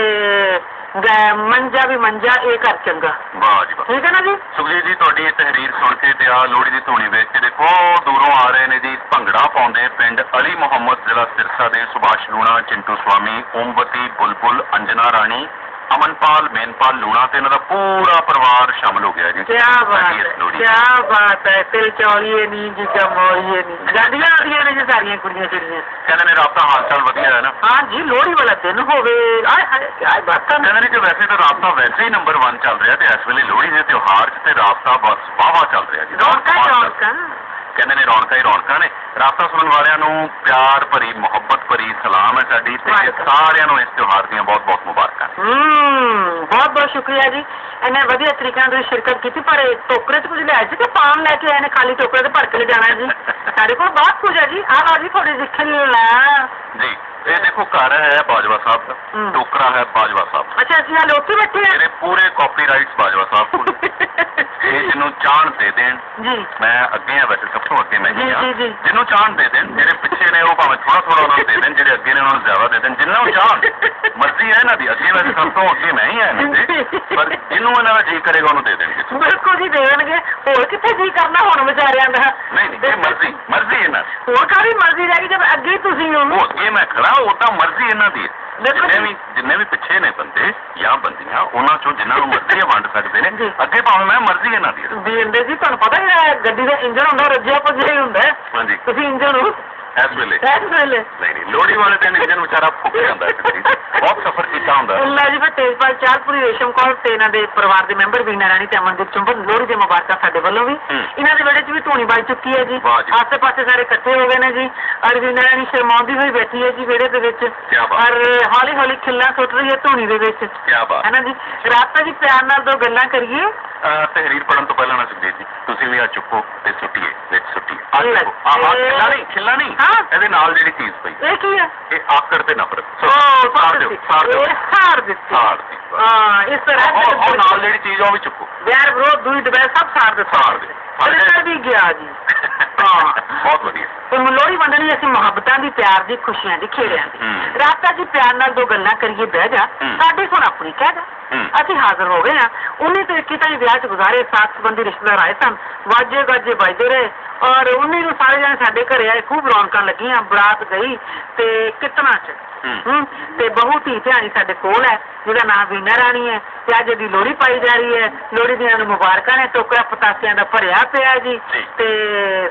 ਮੰਜਾ ਵੀ ਮੰਜਾ ਇਹ ਘਰ ਚੰਗਾ। ਵਾਹ ਜੀ ਵਾਹ। ਠੀਕ ਹੈ ਨਾ ਜੀ? ਸੁਖਜੀਤ ਜੀ ਤੁਹਾਡੀ ਇਹ ਤਹਿਰੀਰ ਸੁਣ ਕੇ ਤੇ ਆ ਲੋਹੜੀ ਦੀ ਧੂਣੀ ਵੇਖ ਕੇ ਦੇਖੋ ਦੂਰੋਂ ਆ ਰਹੇ ਨੇ ਜੀ ਭੰਗੜਾ ਪਾਉਂਦੇ ਪਿੰਡ ਅਲੀ ਮੁਹੰਮਦ ਜ਼ਿਲ੍ਹਾ ਸਿਰਸਾ ਦੇ ਸੁਭਾਸ਼ ਲੂਣਾ ਚਿੰਟੂ ਸਵਾਮੀ ਓਮਵਤੀ ਬੁਲਬੁਲ ਅੰਜਨਾ ਰਾਣੀ ਅਮਨਪਾਲ ਮੇਨਪਾਲ ਲੂਣਾ ਤੇ ਇਹਨਾਂ ਦਾ ਪੂਰਾ ਪਰਿਵਾਰ ਸ਼ਾਮਲ ਹੋ ਗਿਆ ਜੀ। ਕਿਆ ਬਾਤ ਹੈ ਕਿਆ ਬਾਤ ਹੈ ਤਿਲ ਚੌਲੀਏ ਨਹੀਂ ਜਿੱਕਾ ਮੋਰੀਏ ਨਹੀਂ ਗਾਡੀਆਂ ਆਦੀਆਂ ਨੇ ਜੀ ਸਾਰੀਆਂ ਕੁੜੀਆਂ ਜਿਹੜੀਆਂ ਕਹਿੰਦੇ ਨੇ ਰਾਬਤਾ ਹਾਲ ਚਾਲ ਵਧੀਆ ਹੈ ਨਾ। ਹਾਂ ਜੀ ਲੋਹੜੀ ਵਾਲਾ ਦਿਨ ਹੋਵੇ ਆਏ ਹਾਏ ਕਿਆ ਬਾਤਾਂ ਕਹਿੰਦੇ ਨੇ ਕਿ ਵੈਸੇ ਤਾਂ ਰਾਬਤਾ ਵੈਸੇ ਹੀ ਨੰਬਰ 1 ਚੱਲ ਰਿਹਾ ਤੇ ਇਸ ਵੇਲੇ ਲੋਹੜੀ ਦੇ ਤਿਉਹਾਰ 'ਚ ਤੇ ਰਾਬਤਾ ਬਸ ਵਾਵਾ ਚੱਲ ਰਿਹਾ ਜੀ। ਰੌਣਕਾਂ। ਰੌਣਕਾਂ। ਕਹਿੰਦੇ ਨੇ ਰੌਣਕਾਂ ਹੀ ਰੌਣਕਾਂ ਨੇ। ਰਾਬਤਾ ਸੁਣਨ ਵਾਲਿਆਂ ਨੂੰ ਪਿਆਰ ਭਰੀ ਮੁਹੱਬਤ ਭਰੀ ਸਲਾਮ ਹੈ ਸਾਡੀ ਤੇ। ਸਾਰਿਆਂ ਨੂੰ ਇਸ ਤਿਉਹਾਰ ਦੀਆਂ ਬਹੁਤ ਬਹੁਤ ਮੁਬਾਰਕਾਂ ਹੂੰ ਬਹੁਤ ਬਹੁਤ ਸ਼ੁਕਰੀਆ ਜੀ। ਇਹਨੇ ਵਧੀਆ ਤਰੀਕੇ ਨਾਲ ਸ਼ਿਰਕਤ ਕੀਤੀ ਪਰ ਟੋਕਰੇ 'ਚ ਕੁਝ ਲਿਆ ਸੀ ਕਿ ਲੈ ਕੇ ਆਏ ਨੇ ਖਾਲੀ ਟੋਕਰੇ ਤੇ ਭਰ ਕੇ ਲੈ ਜਾਣਾ ਜੀ? ਸਾਡੇ ਕੋਲ ਬਹੁਤ ਕੁਝ ਹੈ ਜੀ। ਆਹ ਲਓ ਜੀ ਥੋੜੀ ਜਿਹੀ ਖਿੱਲਾ ਜੀ। ਇਹ ਦੇਖੋ ਘਰ ਹੈ ਬਾਜਵਾ ਸਾਹਿਬ ਦਾ। ਟੋਕਰਾ ਹੈ ਬਾਜਵਾ ਸਾਹਿਬ ਦਾ। ਅੱਛਾ ਅਸੀਂ ਹਾਲੇ ਉੱਥੇ ਬੈਠੇ ਹਾਂ। ਇਹਦੇ ਪੂਰੇ ਕਾਪੀਰਾਈਟਸ ਬਾਜਵਾ ਸਾਹਿਬ ਕੋਲ। ਇਹ ਜਿਹਨੂੰ ਚਾਹਣ ਦੇ ਦੇਣ ਜੀ। ਮੈਂ ਅੱਗੇ ਆ ਵੈਸੇ ਸਭ ਤੋਂ ਅੱਗੇ ਮੈਂ ਹੀ ਆ। ਜਿਹਨੂੰ ਚਾਹਣ ਦੇ ਦੇਣ ਜਿਹੜੇ ਪਿੱਛੇ ਨੇ ਉਹ ਭਾਵੇਂ ਥੋੜਾ ਥੋੜਾ ਉਹਨਾਂ ਨੂੰ ਦੇ ਦੇਣ ਜਿਹੜੇ ਅੱਗੇ ਨੇ ਉਹਨਾਂ ਨੂੰ ਜ਼ਿਆਦਾ ਦੇ ਦੇਣ। ਜਿੰਨਾਂ ਨੂੰ ਚਾਹਣ ਮਰਜ਼ੀ ਹੈ ਇਹਨਾਂ ਦੀ। ਅੱਗੇ ਵੈਸੇ ਸਭ ਤੋਂ ਅੱਗੇ ਮੈਂ ਹੀ ਆ ਇਹਨਾਂ ਦੇ। ਪਰ ਜਿਹਨੂੰ ਇਹਨਾਂ ਦਾ ਜੀ ਕਰੇਗਾ ਉਹਨੂੰ ਦੇ ਦੇਣਗੇ। ਬਿਲਕੁਲ ਜੀ ਦੇਣਗੇ। ਹੋਰ ਕਿੱਥੇ ਜੀ ਕਰਨਾ ਹੁਣ ਵਿਚਾਰਿਆਂ ਦਾ? ਨਹੀਂ ਨਹੀਂ ਇਹ ਮਰਜ਼ੀ ਮਰਜ਼ੀ ਇਹਨਾਂ ਦੀ। ਹੋਰ ਕਾਹਦੀ ਮਰਜ਼ੀ ਰਹਿ ਗਈ? ਜਦ ਅੱਗੇ ਹੀ ਤੁਸੀਂ ਹੋ। ਉਹ ਅੱਗੇ ਮੈਂ ਖੜਾ ਉਹ ਤਾਂ ਮਰਜ਼ੀ ਇਹਨਾਂ ਦੀ ਹੈ। ਦੇਖੋ ਜਿੰਨੇ ਵੀ ਜਿੰਨੇ ਵੀ ਪਿੱਛੇ ਨੇ ਬੰਦੇ ਜਾਂ ਬੰਦੀਆਂ ਉਹਨਾਂ ਚੋਂ ਜਿਨ੍ਹਾਂ ਨੂੰ ਮਰਜ਼ੀ ਵੰਡ ਸਕਦੇ ਨੇ। ਅੱਗੇ ਭਾਵੇਂ ਮੈਂ ਮਰਜ਼ੀ ਇਹਨਾਂ ਦੀ ਹੈ। ਬੀਐਨਡੇ ਜੀ ਤੁਹਾਨੂੰ ਪਤਾ ਹੈ ਗੱਡੀ ਦਾ ਇੰਜਨ ਹੁੰਦਾ ਰੱਜਿਆ ਪੁੱਜਿਆ ਹੀ ਹੁੰਦਾ। ਹਾਂਜੀ। ਤੁਸੀਂ ਇੰਜਨ ਨੂੰ ਇਸ ਵੇਲੇ ਇਸ ਵੇਲੇ ਨਹੀਂ ਨਹੀਂ ਲੋਹੜੀ ਵਾਲੇ ਦਿਨ ਇੰਜਨ ਵਿਚਾਰਾ ਫੁੱਕ ਜਾਂਦਾ। ਬਹੁਤ ਸਫ਼ਰ ਕੀਤਾ ਹੁੰਦਾ ਲੈ ਜੀ ਫਿਰ ਤੇਜਪਾਲ ਚਾਹਪੁਰੀ ਰੇਸ਼ਮ ਕੌਰ ਤੇ ਇਹਨਾਂ ਦੇ ਪਰਿਵਾਰ ਦੇ ਮੈਂਬਰ ਵੀਨਾ ਰਾਣੀ ਤੇ ਅਮਨਦੀਪ ਚੁੰਬਨ ਲੋਹੜੀ ਦੇ ਮੁਬਾਰਕਾਂ ਸਾਡੇ ਵੱਲੋਂ ਵੀ। ਇਹਨਾਂ ਦੇ ਵਿਹੜੇ 'ਚ ਵੀ ਧੂਣੀ ਵੱਜ ਚੁੱਕੀ ਹੈ ਜੀ। ਆਸੇ ਪਾਸੇ ਸਾਰੇ ਇਕੱਠੇ ਹੋ ਗਏ ਨੇ ਜੀ। ਔਰ ਵੀਨਾ ਰਾਣੀ ਸ਼ਰਮਾਉਂਦੀ ਹੋਈ ਬੈਠੀ ਹੈ ਜੀ ਵਿਹੜੇ ਦੇ ਵਿੱਚ। ਔਰ ਹੌਲੀ ਹੌਲੀ ਖਿੱਲਾਂ ਸੁੱਟ ਰਹੀ ਹੈ ਧੂਣੀ ਦੇ ਵਿੱਚ। ਕੀ ਬਾਤ। ਹੈ ਨਾ ਜੀ? ਰਾਤ ਜੀ ਪਿਆਰ ਨਾਲ ਦੋ ਗੱਲਾਂ ਕਰੀਏ। ਤਹਿਰੀਰ ਪੜਨ ਤੋਂ ਪਹਿਲਾਂ ਨਾ ਸੁਖਜੀਤ ਜੀ ਤੁਸੀਂ ਵੀ ਆ ਚੁੱਕੋ ਤੇ ਸੁੱਟੀਏ ਵਿੱਚ ਸੁੱਟੀਏ। ਆ ਲੈ। ਚੁੱਕੋ। ਆ ਆ ਖਿੱਲਾ ਨਹੀਂ ਖਿੱਲਾ ਨਹੀਂ। ਹਾਂ। ਇਹਦੇ ਨਾਲ ਜਿਹੜੀ ਚੀਜ਼ ਪਈ। ਇਹ ਕੀ ਹੈ ਇਹ ਆਕੜ ਤੇ ਨਫ਼ਰਤ। ਸਾੜ ਦਿਓ ਸਾੜ ਦਿਓ। ਇਹ ਹਾਰ ਦਿੱਤੀ। ਸਾੜ ਦਿਓ। ਹਾਂ ਇਸ ਤਰ੍ਹਾਂ ਉਹ ਉਹ ਨਾਲ ਜਿਹੜੀ ਚੀਜ਼ ਉਹ ਵੀ ਚੁੱਕੋ। ਵਿਆਰ ਵਿਰੋਧ ਦੂਈ ਦਬੈ ਸਭ ਦਿੱਤਾ ਸਾੜ ਦਿਓ। ਸਾੜ ਦਿਓ। ਰਿਸ਼ਤਾ ਵੀ ਗਿਆ ਜੀ। ਹਾਂ। ਬਹੁਤ ਵਧੀਆ ਤੇ ਲੋਹੜੀ ਵੰਡਣੀ ਅਸੀਂ ਮੁਹੱਬਤਾਂ ਦੀ ਪਿਆਰ ਦੀ ਖੁਸ਼ੀਆਂ ਦੀ ਖੇੜਿਆਂ ਦੀ ਹੂੰ। ਰਾਤਾਂ ਜੀ ਪਿਆਰ ਨਾਲ ਦੋ ਗੱਲਾਂ ਕਰੀਏ ਬਹਿ ਜਾ ਹੂੰ। ਸਾਡੀ ਸੁਣ ਆਪਣੀ ਕਹਿ ਜਾ ਹੂੰ। ਅਸੀਂ ਹਾਜ਼ਰ ਹੋ ਗਏ ਆ 19 ਤੋਂ 21 ਤਾਈਂ ਵਿਆਹ ਚ ਗੁਜ਼ਾਰੇ ਸਾਥ ਸੰਬੰਧੀ ਰਿਸ਼ਤੇਦਾਰ ਆਏ ਸਨ ਵਾਜੇ ਗਾਜੇ ਵੱਜਦੇ ਰਹੇ ਔਰ 19 ਨੂੰ ਸਾਰੇ ਜਣੇ ਸਾਡੇ ਘਰੇ ਆਏ ਖੂਬ ਰੌਣਕਾਂ ਲੱਗੀਆਂ ਬਰਾਤ ਗਈ ਤੇ ਕਿਤਨਾ ਚ ਤੇ ਬਹੁ ਧੀ ਧਿਆਣੀ ਸਾਡੇ ਕੋਲ ਹੈ ਜਿਹਦਾ ਨਾਮ ਵੀਨਾ ਰਾਣੀ ਹੈ ਤੇ ਅੱਜ ਦੀ ਲੋਹੜੀ ਪਾਈ ਜਾ ਰਹੀ ਹੈ। ਲੋਹੜੀ ਦੀਆਂ ਨੂੰ ਮੁਬਾਰਕਾਂ ਨੇ ਟੋਕਰਾ ਪਤਾਸਿਆਂ ਦਾ ਭਰਿਆ ਪਿਆ ਜੀ। ਤੇ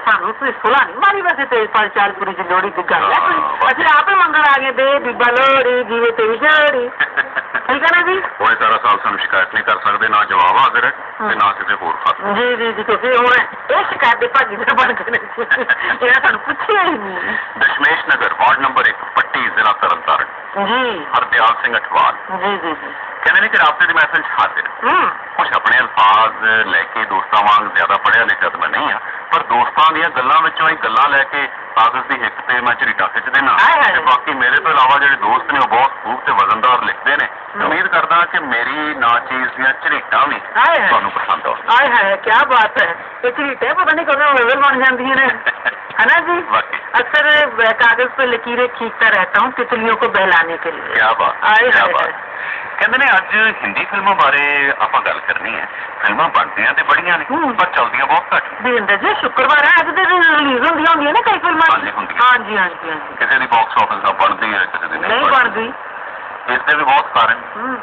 ਸਾਨੂੰ ਤੁਸੀਂ ਸੁਲਾ ਨਹੀਂ ਮਾਰੀ ਵੈਸੇ ਤੇਜਪਾਲ ਚਾਲਪੁਰੀ ਦੀ ਲੋਹੜੀ ਦੀ ਗੱਲ ਹੈ ਕੋਈ। ਹਾਂ, ਅਸੀਂ ਆਪੇ ਮੰਗਣ ਆ ਗਏ ਦੇ ਬੀਬਾ ਲੋਹੜੀ ਜੀਵੇ ਤੇ ਵਿਛੜੀ ਠੀਕ ਹੈ ਨਾ ਜੀ? ਇਹ ਸਾਰਾ ਸਾਲ ਸਾਨੂੰ ਸ਼ਿਕਾਇਤ ਨਹੀਂ ਕਰ ਸਕਦੇ ਨਾ ਜਵਾਬ ਹਾਜ਼ਰ ਹੈ ਤੇ ਨਾ ਕਿਸੇ ਹੋਰ ਖਾਤੇ ਜੀ ਜੀ ਜੀ ਤੁਸੀਂ ਹੁਣ ਇਹ ਸ਼ਿਕਾਇਤ ਦੇ ਭਾਗੀਦਾਰ ਬਣ ਗਏ ਨੇ ਇਹਨਾਂ ਸਾਨੂੰ ਪੁੱਛਿਆ ਹੀ ਨਹੀਂ। Dashmesh Nagar ward number 1 Tarn Taran ji. Hardial Singh Athwal. ਜੀ ਜੀ ਜੀ। ਕਹਿੰਦੇ ਨੇ ਕਿ ਰਾਬਤੇ ਦੀ ਮਹਿਫਲ 'ਚ ਹਾਜ਼ਰ। ਕੁਝ ਆਪਣੇ ਅਲਫਾਜ਼ ਲੈ ਕੇ ਦੋਸਤਾਂ ਵਾਂਗ ਜ਼ਿਆਦਾ ਪੜਿਆ ਲਿਖਿਆ ਤਾਂ ਮੈਂ ਨਹੀਂ ਆ ਪਰ ਦੋਸਤਾਂ ਦੀਆਂ ਗੱਲਾਂ ਵਿੱਚੋਂ ਹੀ ਗੱਲਾਂ ਲੈ ਕੇ ਕਾਗਜ਼ ਦੀ ਹਿੱਕ ਤੇ ਮੈਂ ਝਰੀਟਾ ਖਿੱਚ ਦੇਣਾ। ਹਾਏ ਹਾਏ। ਤੇ ਬਾਕੀ ਮੇਰੇ ਤੋਂ ਇਲਾਵਾ ਜਿਹੜੇ ਦੋਸਤ ਨੇ ਉਹ ਬਹੁਤ ਖੂਬ ਤੇ ਵਜ਼ਨਦਾਰ ਲਿਖਦੇ ਨੇ। ਉਮੀਦ ਕਰਦਾ ਕਿ ਮੇਰੀ ਨਾ ਚੀਜ਼ ਦੀਆਂ ਝਰੀਟਾਂ ਵੀ ਹਾਏ ਹਾਏ। ਤੁਹਾਨੂੰ ਪਸੰਦ ਆਉਣ ਆਏ ਹਾਏ ਕੀ ਬਾਤ ਹੈ। ਇਹ ਝਰੀਟੇ ਪਤਾ ਨਹੀਂ ਕਦੋਂ ਬਣ ਜਾਂਦੀਆਂ ਨੇ। है ना जी वाकई। अक्सर वह कागज पे लकीरें खींचता रहता हूँ तितलियों को बहलाने के लिए ਕਿਆ ਬਾਤ ਆਏ ਕਿਆ ਹਾਏ ਬਾਤ ਹਾਏ। ਕਹਿੰਦੇ ਨੇ ਅੱਜ ਹਿੰਦੀ ਫਿਲਮਾਂ ਬਾਰੇ ਆਪਾਂ ਗੱਲ ਕਰਨੀ ਹੈ ਫਿਲਮਾਂ ਬਣਦੀਆਂ ਤੇ ਬੜੀਆਂ ਨੇ ਹੂੰ। ਪਰ ਚੱਲਦੀਆਂ ਬਹੁਤ ਘੱਟ ਨੇ। ਵੀਰਿੰਦਰ ਜੀ ਸ਼ੁੱਕਰਵਾਰ ਹੈ ਅੱਜ ਦੇ ਦਿਨ ਰਿਲੀਜ਼ ਹੁੰਦੀਆਂ ਹੁੰਦੀਆਂ ਨੇ ਕਈ ਫਿਲਮਾਂ ਹਾਂਜੀ, ਹੁੰਦੀਆਂ। ਹਾਂਜੀ ਹਾਂਜੀ ਹਾਂਜੀ ਕਿਸੇ ਦੀ ਬਾਕਸ ਆਫਿਸ ਦਾ ਬਣਦੀ ਹੈ ਕਿਸੇ ਦੀ ਨਹੀਂ ਬਣਦੀ ਇਸ ਦੇ ਵੀ ਬਹੁਤ ਕਾਰਨ ਹੂੰ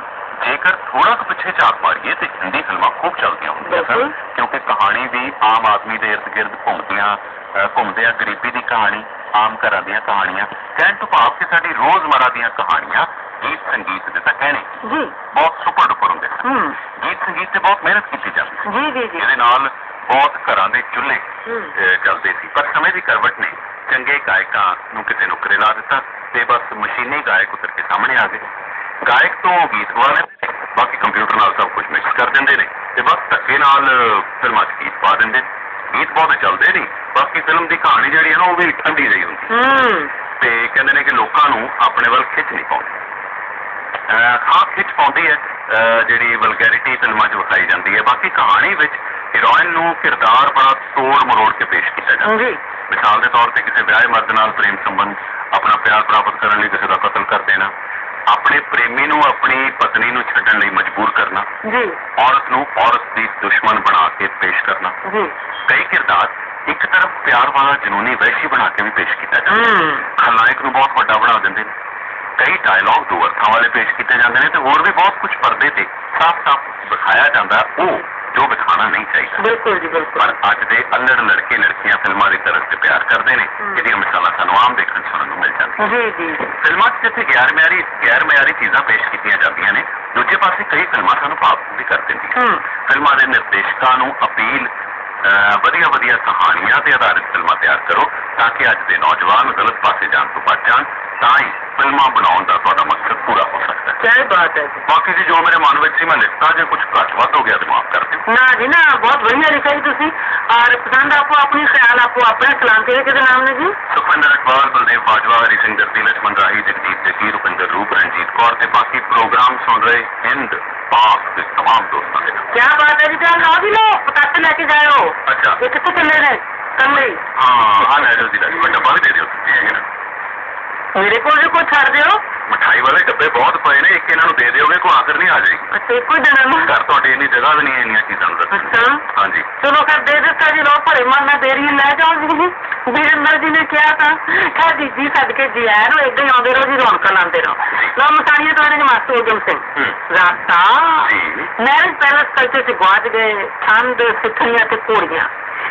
ਜੇਕਰ ਥੋੜਾ ਕੁ ਪਿੱਛੇ ਝਾਕ ਮਾਰੀਏ ਤੇ ਹਿੰਦੀ ਫਿਲਮਾਂ ਖੂਬ ਚੱਲਦੀਆਂ ਹੁੰਦੀਆਂ ਸਨ। ਕਿਉਂਕਿ ਕਹਾਣੀ ਵੀ ਆਮ ਆਦਮੀ ਦੇ ਗਿਰਦ ਘੁੰਮਦੀਆਂ ਘੁੰਮਦੇ ਆ ਗਰੀਬੀ ਦੀ ਕਹਾਣੀ ਆਮ ਘਰਾਂ ਦੀਆਂ ਕਹਾਣੀਆਂ। ਕਹਿਣ ਤੋਂ ਭਾਵ ਕਿ ਸਾਡੀ ਰੋਜ਼ਮਰਾ ਦੀਆਂ ਕਹਾਣੀਆਂ ਗੀਤ ਸੰਗੀਤ ਦੇ ਤਾਂ ਕਹਿਣੇ ਜੀ। ਬਹੁਤ ਸੁਪਰ ਡੁਪਰ ਹੁੰਦੇ ਸਨ। ਗੀਤ ਸੰਗੀਤ ਤੇ ਬਹੁਤ ਮਿਹਨਤ ਕੀਤੀ ਜਾਂਦੀ ਸੀ। ਜੀ ਜੀ ਜੀ। ਜਿਹਦੇ ਨਾਲ ਬਹੁਤ ਘਰਾਂ ਦੇ ਚੁੱਲ੍ਹੇ ਚੱਲਦੇ ਸੀ। ਪਰ ਸਮੇਂ ਦੀ ਕਰਵਟ ਨੇ ਚੰਗੇ ਗਾਇਕਾਂ ਨੂੰ ਕਿਤੇ ਨੁਕਰੇ ਲਾ ਦਿੱਤਾ ਤੇ ਬਸ ਮਸ਼ੀਨੀ ਗਾਇਕ ਉਤਰ ਕੇ ਸਾਹਮਣੇ ਆ ਗਏ। ਗਾਇਕ ਤੋਂ ਗੀਤ ਗਵਾ ਲੈਂਦੇ ਨੇ, ਬਾਕੀ ਕੰਪਿਊਟਰ ਨਾਲ ਸਭ ਕੁਝ ਮਿਕਸ ਕਰ ਦਿੰਦੇ ਨੇ ਤੇ ਬਸ ਧੱਕੇ ਨਾਲ ਫਿਲਮਾਂ 'ਚ ਗੀਤ ਪਾ ਦਿੰਦੇ ਨੇ। ਗੀਤ ਬਹੁਤ ਚੱਲਦੇ ਨਹੀਂ ਬਾਕੀ ਫਿਲਮ ਦੀ ਕਹਾਣੀ ਜਿਹੜੀ ਹੈ ਨਾ ਉਹ ਵੀ ਠੰਡੀ ਰਹੀ ਹੁੰਦੀ ਹੂੰ। ਤੇ ਕਹਿੰਦੇ ਨੇ ਕਿ ਲੋਕਾਂ ਨੂੰ ਆਪਣੇ ਵੱਲ ਖਿੱਚ ਨਹੀਂ ਪਾਉਂਦੀ। ਹਾਂ ਖਿੱਚ ਪਾਉਂਦੀ ਹੈ ਜਿਹੜੀ ਵਲਗੈਰਿਟੀ ਫਿਲਮਾਂ 'ਚ ਵਿਖਾਈ ਜਾਂਦੀ ਹੈ। ਬਾਕੀ ਕਹਾਣੀ ਵਿੱਚ ਹੀਰੋਇਨ ਨੂੰ ਕਿਰਦਾਰ ਬੜਾ ਤੋੜ ਮਰੋੜ ਕੇ ਪੇਸ਼ ਕੀਤਾ ਜਾਂਦਾ ਜੀ ਮਿਸਾਲ ਦੇ ਤੌਰ ਤੇ ਕਿਸੇ ਵਿਆਹੇ ਮਰਦ ਨਾਲ ਪ੍ਰੇਮ ਸੰਬੰਧ ਆਪਣਾ ਪਿਆਰ ਪ੍ਰਾਪਤ ਕਰਨ ਲਈ ਕਿਸੇ ਦਾ ਕਤਲ ਕਰ ਦੇਣਾ ਆਪਣੇ ਪ੍ਰੇਮੀ ਨੂੰ ਆਪਣੀ ਪਤਨੀ ਨੂੰ ਛੱਡਣ ਲਈ ਮਜਬੂਰ ਕਰਨਾ। ਜੀ। ਔਰਤ ਨੂੰ ਔਰਤ ਦੀ ਦੁਸ਼ਮਣ ਬਣਾ ਕੇ ਪੇਸ਼ ਕਰਨਾ। ਜੀ। ਕਈ ਕਿਰਦਾਰ ਇੱਕ ਤਰਫ ਪਿਆਰ ਵਾਲਾ ਜਨੂਨੀ ਵੈਸ਼ੀ ਬਣਾ ਕੇ ਵੀ ਪੇਸ਼ ਕੀਤਾ ਜਾਂਦਾ ਹੈ। ਖਲਨਾਇਕ ਨੂੰ ਬਹੁਤ ਵੱਡਾ ਬਣਾ ਦਿੰਦੇ ਨੇ। ਕਈ ਡਾਇਲੌਗ ਦੋ ਅਰਥਾਂ ਵਾਲੇ ਪੇਸ਼ ਕੀਤੇ ਜਾਂਦੇ ਨੇ ਤੇ ਹੋਰ ਵੀ ਬਹੁਤ ਕੁਝ ਪਰਦੇ ਤੇ ਸਾਫ਼-ਸਾਫ਼ ਦਿਖਾਇਆ ਜਾਂਦਾ ਉਹ ਜੋ ਦਿਖਾਣਾ ਨਹੀਂ ਚਾਹੀਦਾ। ਬਿਲਕੁਲ ਜੀ ਬਿਲਕੁਲ। ਪਰ ਅੱਜ ਦੇ ਅల్లੜ ਲੜਕੇ ਲੜਕੀਆਂ ਫਿਲਮਾਂ ਦੀ ਤਰਫ ਤੇ ਪਿਆਰ ਕਰਦੇ ਨੇ। ਇਹਦੀਆਂ ਮਿਸਾਲਾਂ ਸਾਨੂੰ ਆਮ ਦੇਖਣ ਸੁਣਨ ਨੂੰ ਮਿਲ ਜਾਂਦੀਆਂ ਜੀ ਜੀ। ਫਿਲਮਾਂ 'ਚ ਜਿੱਥੇ ਗੈਰ ਮਿਆਰੀ ਗੈਰ ਮਿਆਰੀ ਚੀਜ਼ਾਂ ਪੇਸ਼ ਕੀਤੀਆਂ ਜਾਂਦੀਆਂ ਨੇ ਦੂਜੇ ਪਾਸੇ ਕਈ ਫਿਲਮਾਂ ਸਾਨੂੰ ਭਾਵੁਕ ਵੀ ਕਰ ਦਿੰਦੀਆਂ ਹੂੰ। ਫਿਲਮਾਂ ਦੇ ਨਿਰਦੇਸ਼ਕਾਂ ਨੂੰ ਅਪੀਲ ਵਧੀਆ ਵਧੀਆ ਕਹਾਣੀਆਂ ਤੇ ਆਧਾਰਿਤ ਫਿਲਮਾਂ ਤਿਆਰ ਕਰੋ ਤਾਂ ਕਿ ਅੱਜ ਦੇ ਨੌਜਵਾਨ ਗਲਤ ਪਾਸੇ ਜਾਣ ਤੋਂ ਬਚ ਜਾਣ ਤਾਂ ਹੀ ਫਿਲਮਾਂ ਬਣਾਉਣ ਦਾ ਤੁਹਾਡਾ ਮਕਸਦ ਪੂਰਾ ਹੋ ਸਕਦਾ क्या बात है ਬਾਕੀ ਜੀ ਜੋ ਮੇਰੇ ਮਨ ਵਿੱਚ ਸੀ ਮੈਂ ਲਿਖਤਾ। ਜੇ ਕੁਝ ਘੱਟ ਵੱਧ ਹੋ ਗਿਆ ਤੇ ਮਾਫ ਕਰ ਦਿਓ। ਨਾ ਜੀ ਨਾ ਬਹੁਤ ਵਧੀਆ ਲਿਖਿਆ ਜੀ ਤੁਸੀਂ। ਔਰ ਪਸੰਦ ਆਪੋ ਆਪਣੀ ਖਿਆਲ ਆਪੋ ਆਪਣਾ ਸਲਾਮ ਕਰੇ ਕਿਹਦੇ ਨਾਮ ਨੇ ਜੀ? ਸੁਖਵਿੰਦਰ ਅਕਬਾਰ ਬਲਦੇਵ ਬਾਜਵਾ ਹਰੀ ਸਿੰਘ ਦਰਦੀ ਲਛਮਣ ਰਾਹੀ ਜਗਦੀਪ ਜੱਗੀ ਰੁਪਿੰਦਰ ਰੂਪ ਰਣਜੀਤ ਕੌਰ ਤੇ ਬਾਕੀ ਪ੍ਰੋਗਰਾਮ ਸੁਣ ਰਹੇ ਹਿੰਦ ਪਾਕ ਦੇ तमाम ਦੋਸਤਾਂ ਦੇ ਨਾਲ। क्या बात है जी क्या लाओ जी लो पटाखे लेके जाओ ਅੱਛਾ। ये कितने चले रहे कमरे हाँ हाँ नहरों जिला बड़ा बल दे दो ਮੇਰੇ ਕੋਲ ਵੀ ਕੋਈ ਛੱਡ ਦਿਓ। ਮਠਾਈ ਵਾਲੇ ਡੱਬੇ ਬਹੁਤ ਪਏ ਨੇ ਇੱਕ ਇਹਨਾਂ ਨੂੰ ਦੇ ਦਿਓਗੇ ਕੋਈ ਆਖਰ ਨਹੀਂ ਆ ਜਾਏਗੀ। ਅੱਛਾ ਇੱਕੋ ਹੀ ਦੇਣਾ ਨਾ ਘਰ ਤੁਹਾਡੀ ਇੰਨੀ ਜਗ੍ਹਾ ਵੀ ਨਹੀਂ ਹੈ ਇੰਨੀਆਂ ਚੀਜ਼ਾਂ ਨੂੰ ਰੱਖਣ ਦੀ। ਅੱਛਾ। ਹਾਂਜੀ। ਚਲੋ ਫਿਰ ਦੇ ਦਿੱਤਾ ਜੀ ਲੋ ਭਰੇ ਮਨ ਨਾਲ ਦੇਰੀ ਲੈ ਜਾਓ ਜੀ। ਵੀਰਿੰਦਰ ਜੀ ਨੇ ਕਿਹਾ ਤਾਂ ਕਹ ਦੀਦੀ ਸਦਕੇ ਜੀ ਆਇਆਂ ਨੂੰ ਏਦਾਂ ਹੀ ਆਉਂਦੇ ਰਹੋ ਜੀ ਰੌਣਕਾਂ ਲਾਉਂਦੇ ਰਹੋ। ਲੋ ਮਸਾਣੀਆਂ ਤੁਹਾਡੇ ਜਮਾਤ ਉਦਮ ਸਿੰਘ। ਹੂੰ। ਰਾਤਾ ਜੀ। ਮੈਰਿਜ ਪੈਲਸ ਕਲਚਰ ਚ ਗਵਾਚ ਗਏ ਛੰਦ ਸਿੱਠਣੀਆਂ ਤੇ ਘੋੜੀਆਂ।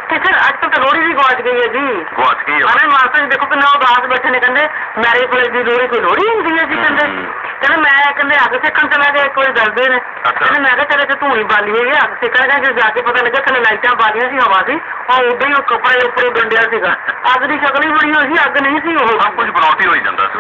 ਤੇ ਫਿਰ ਅੱਜ ਤੱਕ ਲੋੜੀ ਵੀ ਗਵਾਚ ਗਈ ਹੈ ਜੀ। ਗਵਾਚ ਗਈ ਆ। ਅਰੇ ਮਾਸਟਰ ਜੀ ਦੇਖੋ ਕਿੰਨਾ ਉਦਾਸ ਬੈਠੇ ਨੇ ਕਹਿੰਦੇ ਮੈਰਿਜ ਪੈਲਸ ਦੀ ਲੋੜੀ ਕੋਈ ਲੋੜੀ ਹੁੰਦੀ ਹੈ ਜੀ ਕਹਿੰਦੇ। ਹੂੰ। ਕਹਿੰਦੇ ਮੈਂ ਕਹਿੰਦੇ ਅੱਗ ਸੇਕਣ ਚਲਾ ਗਿਆ ਕੋਈ ਦੱਸਦੇ ਨੇ। ਕਹਿੰਦੇ ਮੈਂ ਕਿਹਾ ਤੇਰੇ ਤੇ ਧੂਣੀ ਬਾਲੀ ਹੋਈ ਹੈ ਅੱਗ ਸੇਕਣ ਗਿਆ ਜੇ ਜਾ ਕੇ ਪਤਾ ਲੱਗਾ ਥੱਲੇ ਲਾਈਟਾਂ ਬਾਲੀਆਂ ਸੀ ਹਵਾ ਸੀ। ਉਹ ਉਦਾਂ ਹੀ ਉਹ ਕੱਪੜੇ ਉੱਪਰੇ ਡੰਡਿਆ ਸੀਗਾ। ਅੱਗ ਦੀ ਸ਼ਕਲ ਹੀ ਬਣੀ ਹੋਈ ਸੀ ਅੱਗ ਨਹੀਂ ਸੀ ਉਹ। ਸਭ ਕੁਝ ਬਣਾਉਟੀ ਹੋਈ ਜਾਂਦਾ ਸੀ।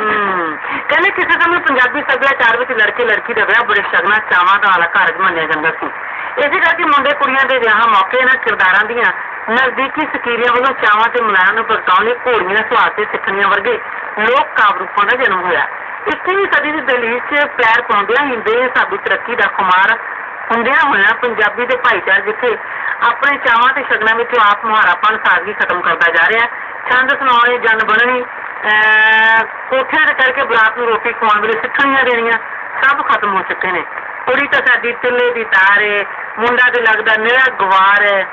ਕਹਿੰਦੇ ਕਿਸੇ ਸਮੇਂ ਪੰਜਾਬੀ ਸੱਭਿਆਚਾਰ ਵਿੱਚ ਲੜਕੇ ਲੜਕੀ ਦਾ ਵਿਆਹ ਬੜੇ ਸ਼ਗਨਾਂ ਚਾਵਾਂ ਦਾ ਘਰ 'ਚ ਮੰਨਿਆ ਜਾਂਦਾ ਸੀ। ਇਸੇ ਕਰਕੇ ਮੁੰਡੇ ਕੁੜੀਆਂ ਦੇ ਵਿਆਹਾਂ ਮੌਕੇ ਇਹਨਾਂ ਕਿਰਦਾਰਾਂ ਦੀਆਂ ਨਜ਼ਦੀਕੀ ਸਕੀਰੀਆਂ ਵੱਲੋਂ ਚਾਵਾਂ ਤੇ ਮਲਾਇਆਂ ਨੂੰ ਪ੍ਰਗਟਾਉਣ ਲਈ ਘੋੜੀਆਂ ਸੁਹਾਗ ਤੇ ਸਿੱਖਣੀਆਂ ਵਰਗੇ ਲੋਕ ਕਾਵਿ ਦਾ ਜਨਮ ਹੋਇਆ। ਇੱਕੀਵੀਂ ਸਦੀ ਦੀ ਦਲੀਲ 'ਚ ਪੈਰ ਪਾਉਂਦਿਆਂ ਹੀ ਬੇਹਿਸਾਬੀ ਤਰੱਕੀ ਦਾ ਖੁਮਾਰ ਹੁੰਦਿਆਂ ਹੋਇਆਂ ਪੰਜਾਬੀ ਦੇ ਭਾਈਚਾਰੇ ਜਿੱਥੇ ਆਪਣੇ ਚਾਵਾਂ ਤੇ ਸ਼ਗਨਾਂ ਵਿੱਚੋਂ ਆਪ ਮੁਹਾਰਾਪਨ ਸਾਦਗੀ ਖਤਮ ਕਰਦਾ ਜਾ ਰਿਹਾ ਛੰਦ ਸੁਣਾਉਣੇ ਜਨ ਬਣਨੀ ਅਹ, ਕੋਠਿਆਂ ਕਰਕੇ ਬਰਾਤ ਨੂੰ ਰੋਟੀ ਖਵਾਉਣ ਵੇਲੇ ਸਿੱਖਣੀਆਂ ਦੇਣੀਆਂ ਸਭ ਖਤਮ ਹੋ ਚੁੱਕੇ ਨੇ। ਕੁੜੀ ਤਾਂ ਸਾਡੀ ਤਿੱਲੇ ਦੀ ਤਾਰ ਏ, ਮੁੰਡਾ ਤੇ ਲੱਗਦਾ ਨਿਹਰਾ ਗਵਾਰ ਹੈ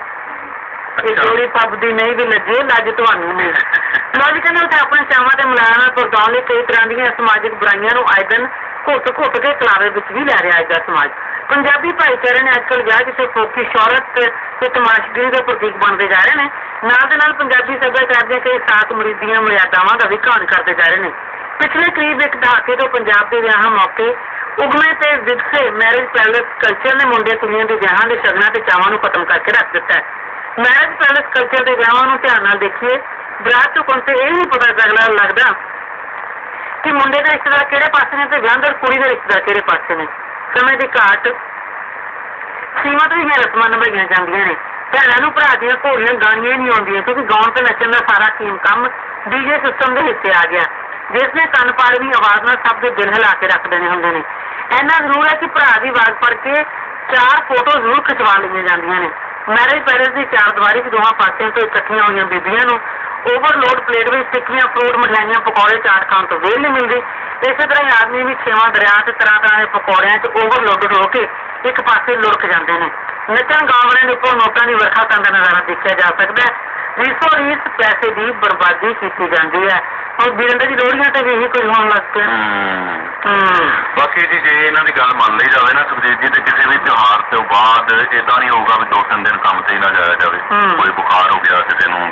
ਇਹ ਅੱਛਾ। ਪੱਬ ਦੀ ਨਹੀਂ ਵੀ ਲੱਜੇ ਲੱਜ ਤੁਹਾਨੂੰ ਨਹੀਂ ਲੋਜੀ ਕਹਿੰਦੇ ਉੱਥੇ ਆਪਣੇ ਚਾਵਾਂ ਤੇ ਮੁਲਾਇਮਾਂ ਨੂੰ ਲਈ ਕਈ ਤਰ੍ਹਾਂ ਦੀਆਂ ਸਮਾਜਿਕ ਬੁਰਾਈਆਂ ਨੂੰ ਆਏ ਘੁੱਟ ਘੁੱਟ ਕੇ ਕਲਾਵੇ ਵਿੱਚ ਵੀ ਲੈ ਰਿਹਾ ਅੱਜ ਦਾ ਸਮਾਜ। ਪੰਜਾਬੀ ਭਾਈਚਾਰੇ ਨੇ ਅੱਜਕੱਲ ਵਿਆਹ ਕਿਸੇ ਫੋਕੀ ਸ਼ੌਹਰਤ ਤੇ- ਤੇ ਤਮਾਸ਼ਗੀਰੀ ਪ੍ਰਤੀਕ ਬਣਦੇ ਜਾ ਰਹੇ ਨੇ। ਨਾਲ ਦੇ ਨਾਲ ਪੰਜਾਬੀ ਸੱਭਿਆਚਾਰ ਦੀਆਂ ਕਈ ਸਾਕ ਮਰੀਦੀਆਂ, ਮਰਿਆਦਾਵਾਂ ਦਾ ਵੀ ਘਾਣ ਕਰਦੇ ਜਾ ਰਹੇ ਨੇ। ਪਿਛਲੇ ਕਰੀਬ ਇੱਕ ਦਹਾਕੇ ਤੋਂ ਪੰਜਾਬ ਦੇ ਵਿਆਹਾਂ ਮੌਕੇ ਉਗਮੇ ਤੇ ਵਿਕਸੇ ਮੈਰਿਜ ਪੈਲੇਸ ਕਲਚਰ ਨੇ ਮੁੰਡੇ ਕੁੜੀਆਂ ਦੇ ਵਿਆਹਾਂ ਦੇ ਸ਼ਗਨਾਂ ਤੇ ਚਾਵਾਂ ਨੂੰ ਖਤਮ ਕਰਕੇ ਰੱਖ ਦਿੱਤਾ ਹੈ। ਮੈਰਿਜ ਪੈਲੇਸ ਕਲਚਰ ਦੇ ਵਿਆਹਾਂ ਨੂੰ ਧਿਆਨ ਨਾਲ ਦੇਖੀਏ ਬਰਾਤ ਚੁੱਕਣ ਤੇ ਇਹ ਨਹੀਂ ਪਤਾ ਚੱਲਦਾ ਲੱਗਦਾ ਕਿ ਮੁੰਡੇ ਦੇ ਰਿਸ਼ਤੇਦਾਰ ਕਿਹੜੇ ਪਾਸੇ ਨੇ ਤੇ ਵਿਆਹਦਰ ਕੁੜੀ ਦੇ ਰਿਸ਼ਤੇਦਾਰ ਕਿਹੜੇ ਪਾਸੇ ਨੇ। ਸਮੇਂ ਦੀ ਘਾਟ ਸੀਮਤ ਦੀਆਂ ਰਸਮਾਂ ਨਿਭਾਈਆਂ ਜਾਂਦੀਆਂ ਨੇ। ਭੈਣਾਂ ਨੂੰ ਭਰਾ ਦੀਆਂ ਘੋੜੀਆਂ ਗਾਣੀਆਂ ਨਹੀਂ ਆਉਂਦੀਆਂ ਕਿਉਂਕਿ ਗਾਉਣ ਤੇ ਨੱਚਣ ਦਾ ਸਾਰਾ ਕੀਮ ਕੰਮ ਡੀਜੇ ਸਿਸਟਮ ਦੇ ਹਿੱਸੇ ਆ ਗਿਆ। ਜਿਸ ਨੇ ਕੰਨ ਪਾੜਵੀਂ ਆਵਾਜ਼ ਨਾਲ ਸਭ ਦੇ ਦਿਲ ਹਿਲਾ ਕੇ ਰੱਖ ਦੇਣੇ ਹੁੰਦੇ ਨੇ। ਇੰਨਾ ਜ਼ਰੂਰ ਹੈ ਕਿ ਭਰਾ ਦੀ ਆਵਾਜ਼ ਪੜ ਕੇ ਚਾਰ ਫੋਟੋ ਜ਼ਰੂਰ ਖਿਚਵਾ ਲਈਆਂ ਜਾਂਦੀਆਂ ਨੇ। ਮੈਰਿਜ ਪੈਲੇਸ ਦੀ ਚਾਰ ਦੀਵਾਰੀ 'ਚ ਦੋਹਾਂ ਪਾਸਿਆਂ ਤੋਂ ਇਕੱਠੀਆਂ ਹੋਈਆਂ ਬੀਬੀਆਂ ਨੂੰ। ਓਵਰਲੋਡ ਪਲੇਟ ਵਿੱਚ ਟਿੱਕੀਆਂ ਫਰੂਟ ਮਠਿਆਈਆਂ, ਪਕੌੜੇ ਚਾਟ ਖਾਣ ਤੋਂ ਵੇਲ ਨਹੀਂ ਮਿਲਦੀ। ਇਸੇ ਤਰ੍ਹਾਂ ਹੀ ਆਦਮੀ ਵੀ ਛੇਵਾਂ ਦਰਿਆ ਤੇ ਤਰ੍ਹਾਂ ਤਰ੍ਹਾਂ ਦੇ ਪਕੌੜਿਆਂ 'ਚ ਓਵਰਲੋਡਡ ਹੋ ਕੇ ਇੱਕ ਪਾਸੇ ਲੁੜਕ ਜਾਂਦੇ ਨੇ। ਨੱਚਣ ਗਾਉਣ ਦੇ ਉੱਪਰ ਨੋਟਾਂ ਦੀ ਵਰਖਾ ਕਰਨ ਦਾ ਨਜ਼ਾਰਾ ਦੇਖਿਆ ਜਾ ਸਕਦਾ ਹੈ। ਰੀਸੋ ਰੀਸ ਪੈਸੇ ਦੀ ਬਰਬਾਦੀ ਕੀਤੀ ਜਾਂਦੀ ਹੈ। ਹੁਣ ਵੀਰੰਦਰ ਦੀ ਲੋੜੀਆਂ ਤੇ ਵੀ ਇਹੀ ਕੁਝ ਹੋਣ ਲੱਗ ਪਿਆ। ਹੂੰ। ਬਾਕੀ ਜੀ ਜੇ ਇਹਨਾਂ ਦੀ ਗੱਲ ਮੰਨ ਲਈ ਜਾਵੇ ਨਾ ਸੁਖਜੀਤ ਜੀ ਤੇ ਕਿਸੇ ਵੀ ਤਿਉਹਾਰ ਤੋਂ ਬਾਅਦ ਇਦਾਂ ਨਹੀਂ ਹੋਊਗਾ ਵੀ ਦੋ ਤਿੰਨ ਦਿਨ ਕੰਮ ਤੇ ਹੀ ਨਾ ਜਾਇਆ ਜਾਵੇ। ਕੋਈ ਬੁਖਾਰ ਹੋ ਗਿਆ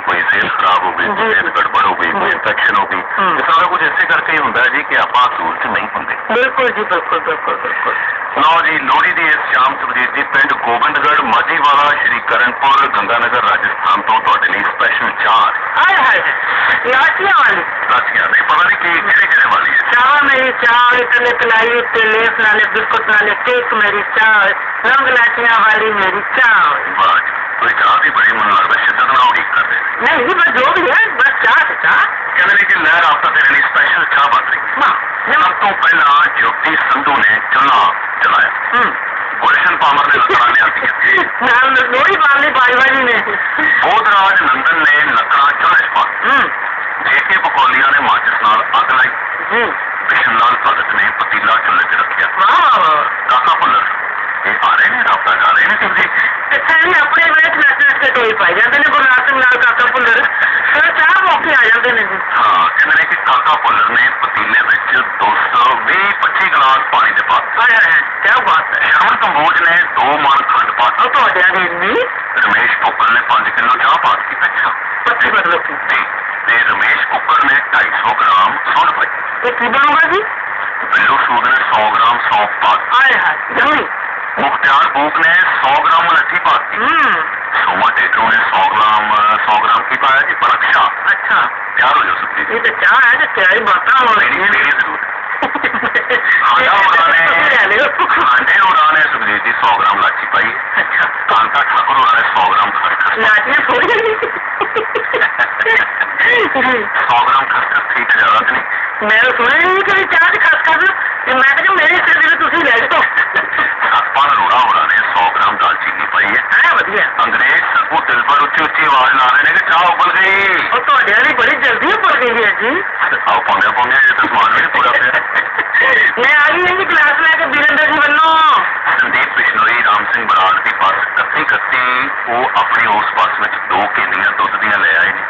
ਕਿਸੇ ਨੂੰ ਕੋਈ ਸਿਹਤ ਖਰਾਬ ਹੋ ਗਈ ਕੋਈ ਜੀ। ਸਿਹਤ ਗੜਬੜ ਹੋ ਗਈ ਕੋਈ ਜੀ। ਇਨਫੈਕਸ਼ਨ ਹੋ ਗਈ ਹੂੰ। ਇਹ ਸਾਰਾ ਕੁਝ ਇਸੇ ਕਰਕੇ ਹੀ ਹੁੰਦਾ ਹੈ ਜੀ ਕਿ ਆਪਾਂ ਅਸੂਲ 'ਚ ਨਹੀਂ ਹੁੰਦੇ ਬਿਲਕੁਲ ਜੀ ਬਿਲਕੁਲ ਬਿਲਕੁਲ ਬਿਲਕੁਲ ਲਓ ਜੀ ਲੋਹੜੀ ਦੀ ਇਸ ਸ਼ਾਮ ਸੁਖਜੀਤ ਜੀ ਪਿੰਡ ਗੋਬਿੰਦਗੜ੍ਹ ਮਾਝੀਵਾਲਾ ਸ਼੍ਰੀ ਕਰਨਪੁਰ ਗੰਗਾਨਗਰ ਰਾਜਸਥਾਨ ਤੋਂ ਤੁਹਾਡੇ ਲਈ ਸਪੈਸ਼ਲ ਚਾਰ। ਹਾਏ ਹਾਏ ਲਾਚੀਆਂ ਵਾਲੀ ਰਾਸੀਆਂ ਨੇ ਪਤਾ ਨਹੀਂ ਕੀ ਕਿਹੜੇ ਕਿਹੜੇ ਵਾਲੀ ਹੈ। ਚਾਹ ਮੇਰੀ ਚਾਹ ਇਤਨੇ ਕਲਾਈ ਉੱਤੇ ਲੇਸ ਨਾਲੇ ਨਾਲੇ ਚਾਹ ਦੀ ਬੜੀ ਮਨ ਲੱਗਦਾ ਸ਼ਿੱਦਤ ਨਾਲ ਉਡੀਕ ਕਰਦੇ ਨੇ। ਨਹੀਂ ਜੀ ਬਸ ਜੋ ਵੀ ਹੈ ਬਸ ਚਾਹ ਤੇ ਚਾਹ। ਕਹਿੰਦੇ ਨੇ ਲਹਿਰ ਆਫਤਾ ਤੇਰੇ ਲਈ ਬਣ ਰਹੀ। ਹੈ ਨਾ। ਸਭ ਤੋਂ ਪਹਿਲਾਂ ਜੋਤੀ ਸੰਧੂ ਨੇ ਚੁੱਲ੍ਹਾ ਚਲਾਇਆ ਹੂੰ। ਗੁਲਸ਼ਨ ਪਾਮਰ ਨੇ ਲੱਕੜਾਂ ਨਾਲ ਨੇ। ਬੋਧਰਾਜ ਨੰਦਨ ਨੇ ਲੱਕੜਾਂ ਚੁੱਲ੍ਹੇ 'ਚ ਪਾ ਹੂੰ। ਜੇਕੇ ਬਕੌਲੀਆਂ ਨੇ। ਹੂੰ ਭੁੱਲਰ ਇੱਥੇ ਵੀ ਆਪਣੇ ਵੇਲੇ ਨੱਚ ਨੱਚ ਕੇ ਢੋਲ ਪਾਈ ਜਾਂਦੇ ਨੇ ਗੁਰਨਾਮ ਸਿੰਘ ਨਾਲ ਕਾਕਾ ਭੁੱਲਰ। ਫਿਰ ਚਾਹ ਮੌਕੇ ਆ ਜਾਂਦੇ ਨੇ ਜੀ। ਹਾਂ ਕਹਿੰਦੇ ਨੇ ਕਿ ਕਾਕਾ ਭੁੱਲਰ ਨੇ ਪਤੀਲੇ ਵਿੱਚ 220 25 ਗਲਾਸ ਪਾਣੀ ਦੇ ਪਾ ਦਿੱਤੇ। ਹਾਏ ਹਾਏ ਕੀ ਬਾਤ ਹੈ। ਸ਼ਰਵਣ ਕੰਬੋਜ ਨੇ ਦੋ ਮਣ ਖੰਡ ਪਾ ਦਿੱਤੀ। ਉਹ ਤੁਹਾਡਿਆਂ ਦੀ ਇੰਨੀ? ਰਮੇਸ਼ ਭੁੱਕਲ ਨੇ 5 ਕਿਲੋ ਚਾਹ ਪਾ ਦਿੱਤੀ ਅੱਛਾ ਪੱਚੀ ਮਤਲਬ ਕੀ ਤੇ ਰਮੇਸ਼ ਕੁੱਕਰ ਨੇ 250 ਗ੍ਰਾਮ ਸੁੰਡ ਪਾਈ। ਇਹ ਕੀ ਬਣੂਗਾ ਜੀ? ਬਿੱਲੂ ਸੂਦ ਨੇ 100 ਗ੍ਰਾਮ ਸੌਂਫ ਪਾ ਦਿੱਤੀ। ਹਾਏ ਹਾਏ ਜਮੀ ਮੁਖਤਿਆਰ ਬੂਕ ਨੇ 100 ਗ੍ਰਾਮ ਮਲੱਠੀ ਪਾ ਦਿੱਤੀ ਹੂੰ ਸੋਮਾ ਟੇਟੂ ਨੇ 100 ਗ੍ਰਾਮ 100 ਗ੍ਰਾਮ ਕੀ ਪਾਇਆ ਜੀ ਬਰਕਸ਼ਾ ਅੱਛਾ ਤਿਆਰ ਹੋ ਜਾਓ ਸੁਖੀ ਇਹ ਤਾਂ ਚਾਹ ਹੈ ਤੇ ਕਿਹੜੀ ਬਾਤਾਂ ਹੋ ਨਹੀਂ ਰਹੀਆਂ ਨਹੀਂ ਨੇ ਨਹੀਂ ਜ਼ਰੂਰ ਖਾਂਡਾ ਹੋਰਾਂ ਨੇ ਖਾਂਡੇ ਹੋਰਾਂ ਨੇ ਸੁਖਜੀਤ ਜੀ 100 ਗ੍ਰਾਮ ਲਾਚੀ ਪਾਈ ਅੱਛਾ ਕਾਂਤਾ ਠਾਕੁਰ ਹੋਰਾਂ ਨੇ 100 ਗ੍ਰਾਮ ਖਸਖਸ ਲਾਟੀਆਂ ਥੋੜੀ 100 ਗ੍ਰਾਮ ਖਸਖਸ ਠੀਕ ਜ਼ਿਆਦਾ ਤੇ ਨਹੀਂ ਮੈਂ ਸੁਣਿਆ ਨਹੀਂ ਕਿ ਚਾਹ ਚ ਖਸ ਖਸ ਤੇ ਮੈਂ ਕਿਹਾ ਮੇਰੇ ਸਿਰ ਦੇ ਤੁਸੀਂ ਲੈ ਜਾਓ ਸਤਪਾਲ ਅਰੋੜਾ ਹੋਰਾਂ ਨੇ 100 ਗ੍ਰਾਮ ਦਾਲਚੀਨੀ ਪਾਈ ਹੈ ਹੈ ਵਧੀਆ ਦਿਲ ਪਰ ਉੱਚੀ ਉੱਚੀ ਆਵਾਜ਼ ਲਾ ਰਹੇ ਨੇ ਕਿ ਚਾਹ ਉਬਲ ਗਈ। ਉਹ ਤੁਹਾਡੇ ਵਾਲੀ ਬੜੀ ਜਲਦੀ ਉੱਪਰ ਗਈ ਹੈ ਜੀ। ਆਓ ਪਾਉਂਦੇ ਪਾਉਂਦੇ ਜੇ ਤਾਂ ਸਮਾਨ ਵੀ ਪੂਰਾ ਪਿਆ। ਮੈਂ ਆ ਗਈ ਹਾਂ ਜੀ ਕਲਾਸ ਲੈ ਕੇ ਵੀਰਿੰਦਰ ਜੀ ਵੱਲੋਂ। ਸੰਦੀਪ ਬਿਸ਼ਨੋਈ ਰਾਮ ਸਿੰਘ ਬਰਾੜ ਦੀ ਬੱਸ ਕੱਤੀ ਕੱਤੀ ਉਹ ਆਪਣੀ ਉਸ ਬੱਸ ਵਿੱਚ ਦੋ ਕੇਨੀਆਂ ਦੁੱਧ ਦੀਆਂ ਲੈ ਆਏ ਨੇ।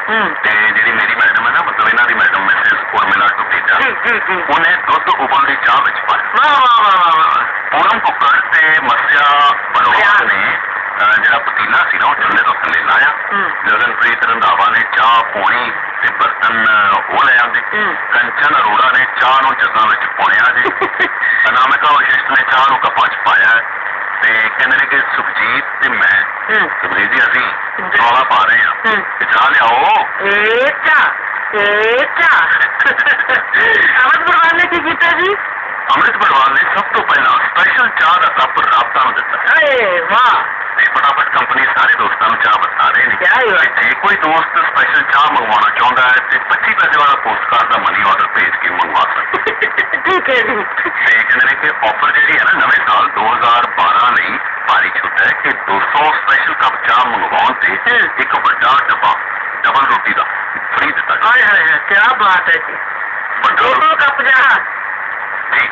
ਤੇ ਜਿਹੜੀ ਮੇਰੀ ਮੈਡਮ ਹੈ ਨਾ ਮਤਲਬ ਇਹਨਾਂ ਦੀ ਮੈਡਮ ਮਿਸਿਸ ਉਰਮਿਲਾ ਟੁਕੇਜਾ ਜੀ ਜੀ ਜੀ। ਉਹਨੇ ਦੁੱਧ ਉਬਲਦੀ ਚਾਹ ਵਿੱਚ ਪਾਇਆ। ਵਾਹ ਵਾਹ ਵਾਹ ਵਾਹ ਪੂਰਮ ਕੁੱਕਰ ਤੇ ਮੱਸਿਆ ਬਲਵਾਨ ਨੇ ਜਿਹੜਾ ਪਤੀਲਾ ਸੀ ਨਾ ਉਹ ਚੁੱਲ੍ਹੇ ਤੋਂ ਥੱਲੇ ਲਾਇਆ। ਗਗਨਪ੍ਰੀਤ ਰੰਧਾਵਾ ਨੇ ਚਾਹ ਪੋਣੀ ਤੇ ਬਰਤਨ ਉਹ ਲੈ ਆਂਦੇ। ਕੰਚਨ ਅਰੋੜਾ ਨੇ ਚਾਹ ਨੂੰ ਜੱਗਾਂ ਵਿੱਚ ਪੁਣਿਆ ਜੀ। ਅਨਾਮਿਕਾ ਵਸ਼ਿਸ਼ਟ ਨੇ ਚਾਹ ਨੂੰ ਕੱਪਾਂ 'ਚ ਪਾਇਆ ਤੇ ਕਹਿੰਦੇ ਨੇ ਕਿ ਸੁਖਜੀਤ ਤੇ ਮੈਂ ਸੁਖਜੀਤ ਜੀ ਅਸੀਂ ਰੌਲਾ ਪਾ ਰਹੇ ਹਾਂ। ਕਿ ਚਾਹ ਲਿਆਓ। ਏਚਾ ਏਚਾ ਅਮਰ ਗੁਰਵਾਨ ਨੇ ਕੀ ਕੀਤਾ ਜੀ? ਅੰਮ੍ਰਿਤ ਬਲਵਾਨ ਨੇ ਸਭ ਤੋਂ ਪਹਿਲਾਂ ਸਪੈਸ਼ਲ ਚਾਹ ਦਾ ਕੱਪ ਰਾਬਤਾ ਨੂੰ ਦਿੱਤਾ ਏ ਵਾਹ ਤੇ ਫਟਾਫਟ ਕੰਪਨੀ ਸਾਰੇ ਦੋਸਤਾਂ ਨੂੰ ਚਾਹ ਬਤਾ ਰਹੇ ਨੇ ਕਿਆ ਹੀ ਬਾਤ ਤੇ ਜੇ ਕੋਈ ਦੋਸਤ ਸਪੈਸ਼ਲ ਚਾਹ ਮੰਗਵਾਉਣਾ ਚਾਹੁੰਦਾ ਹੈ ਤੇ 25 ਪੈਸੇ ਵਾਲਾ ਪੋਸਟ ਕਾਰਡ ਦਾ ਮਨੀ ਆਰਡਰ ਭੇਜ ਕੇ ਮੰਗਵਾ ਸਕਦਾ ਠੀਕ ਹੈ ਜੀ ਤੇ ਕਹਿੰਦੇ ਨੇ ਕਿ ਆਫਰ ਜਿਹੜੀ ਹੈ ਨਾ ਨਵੇਂ ਸਾਲ 2012 ਲਈ ਭਾਰੀ ਛੁੱਟ ਹੈ ਕਿ 200 ਸਪੈਸ਼ਲ ਕੱਪ ਚਾਹ ਮੰਗਵਾਉਣ ਤੇ ਹੂੰ। ਇੱਕ ਵੱਡਾ ਡੱਬਾ ਡਬਲ ਰੋਟੀ ਦਾ ਫ੍ਰੀ ਦਿੱਤਾ ਜਾਏਗਾ। ਹਾਏ ਹਾਏ ਹਾਏ ਕੀ ਬਾਤ ਹੈ ਜੀ। ਵੱਡਾ ਦੋ ਦੋ ਕੱਪ ਜਹਾ ਜੀ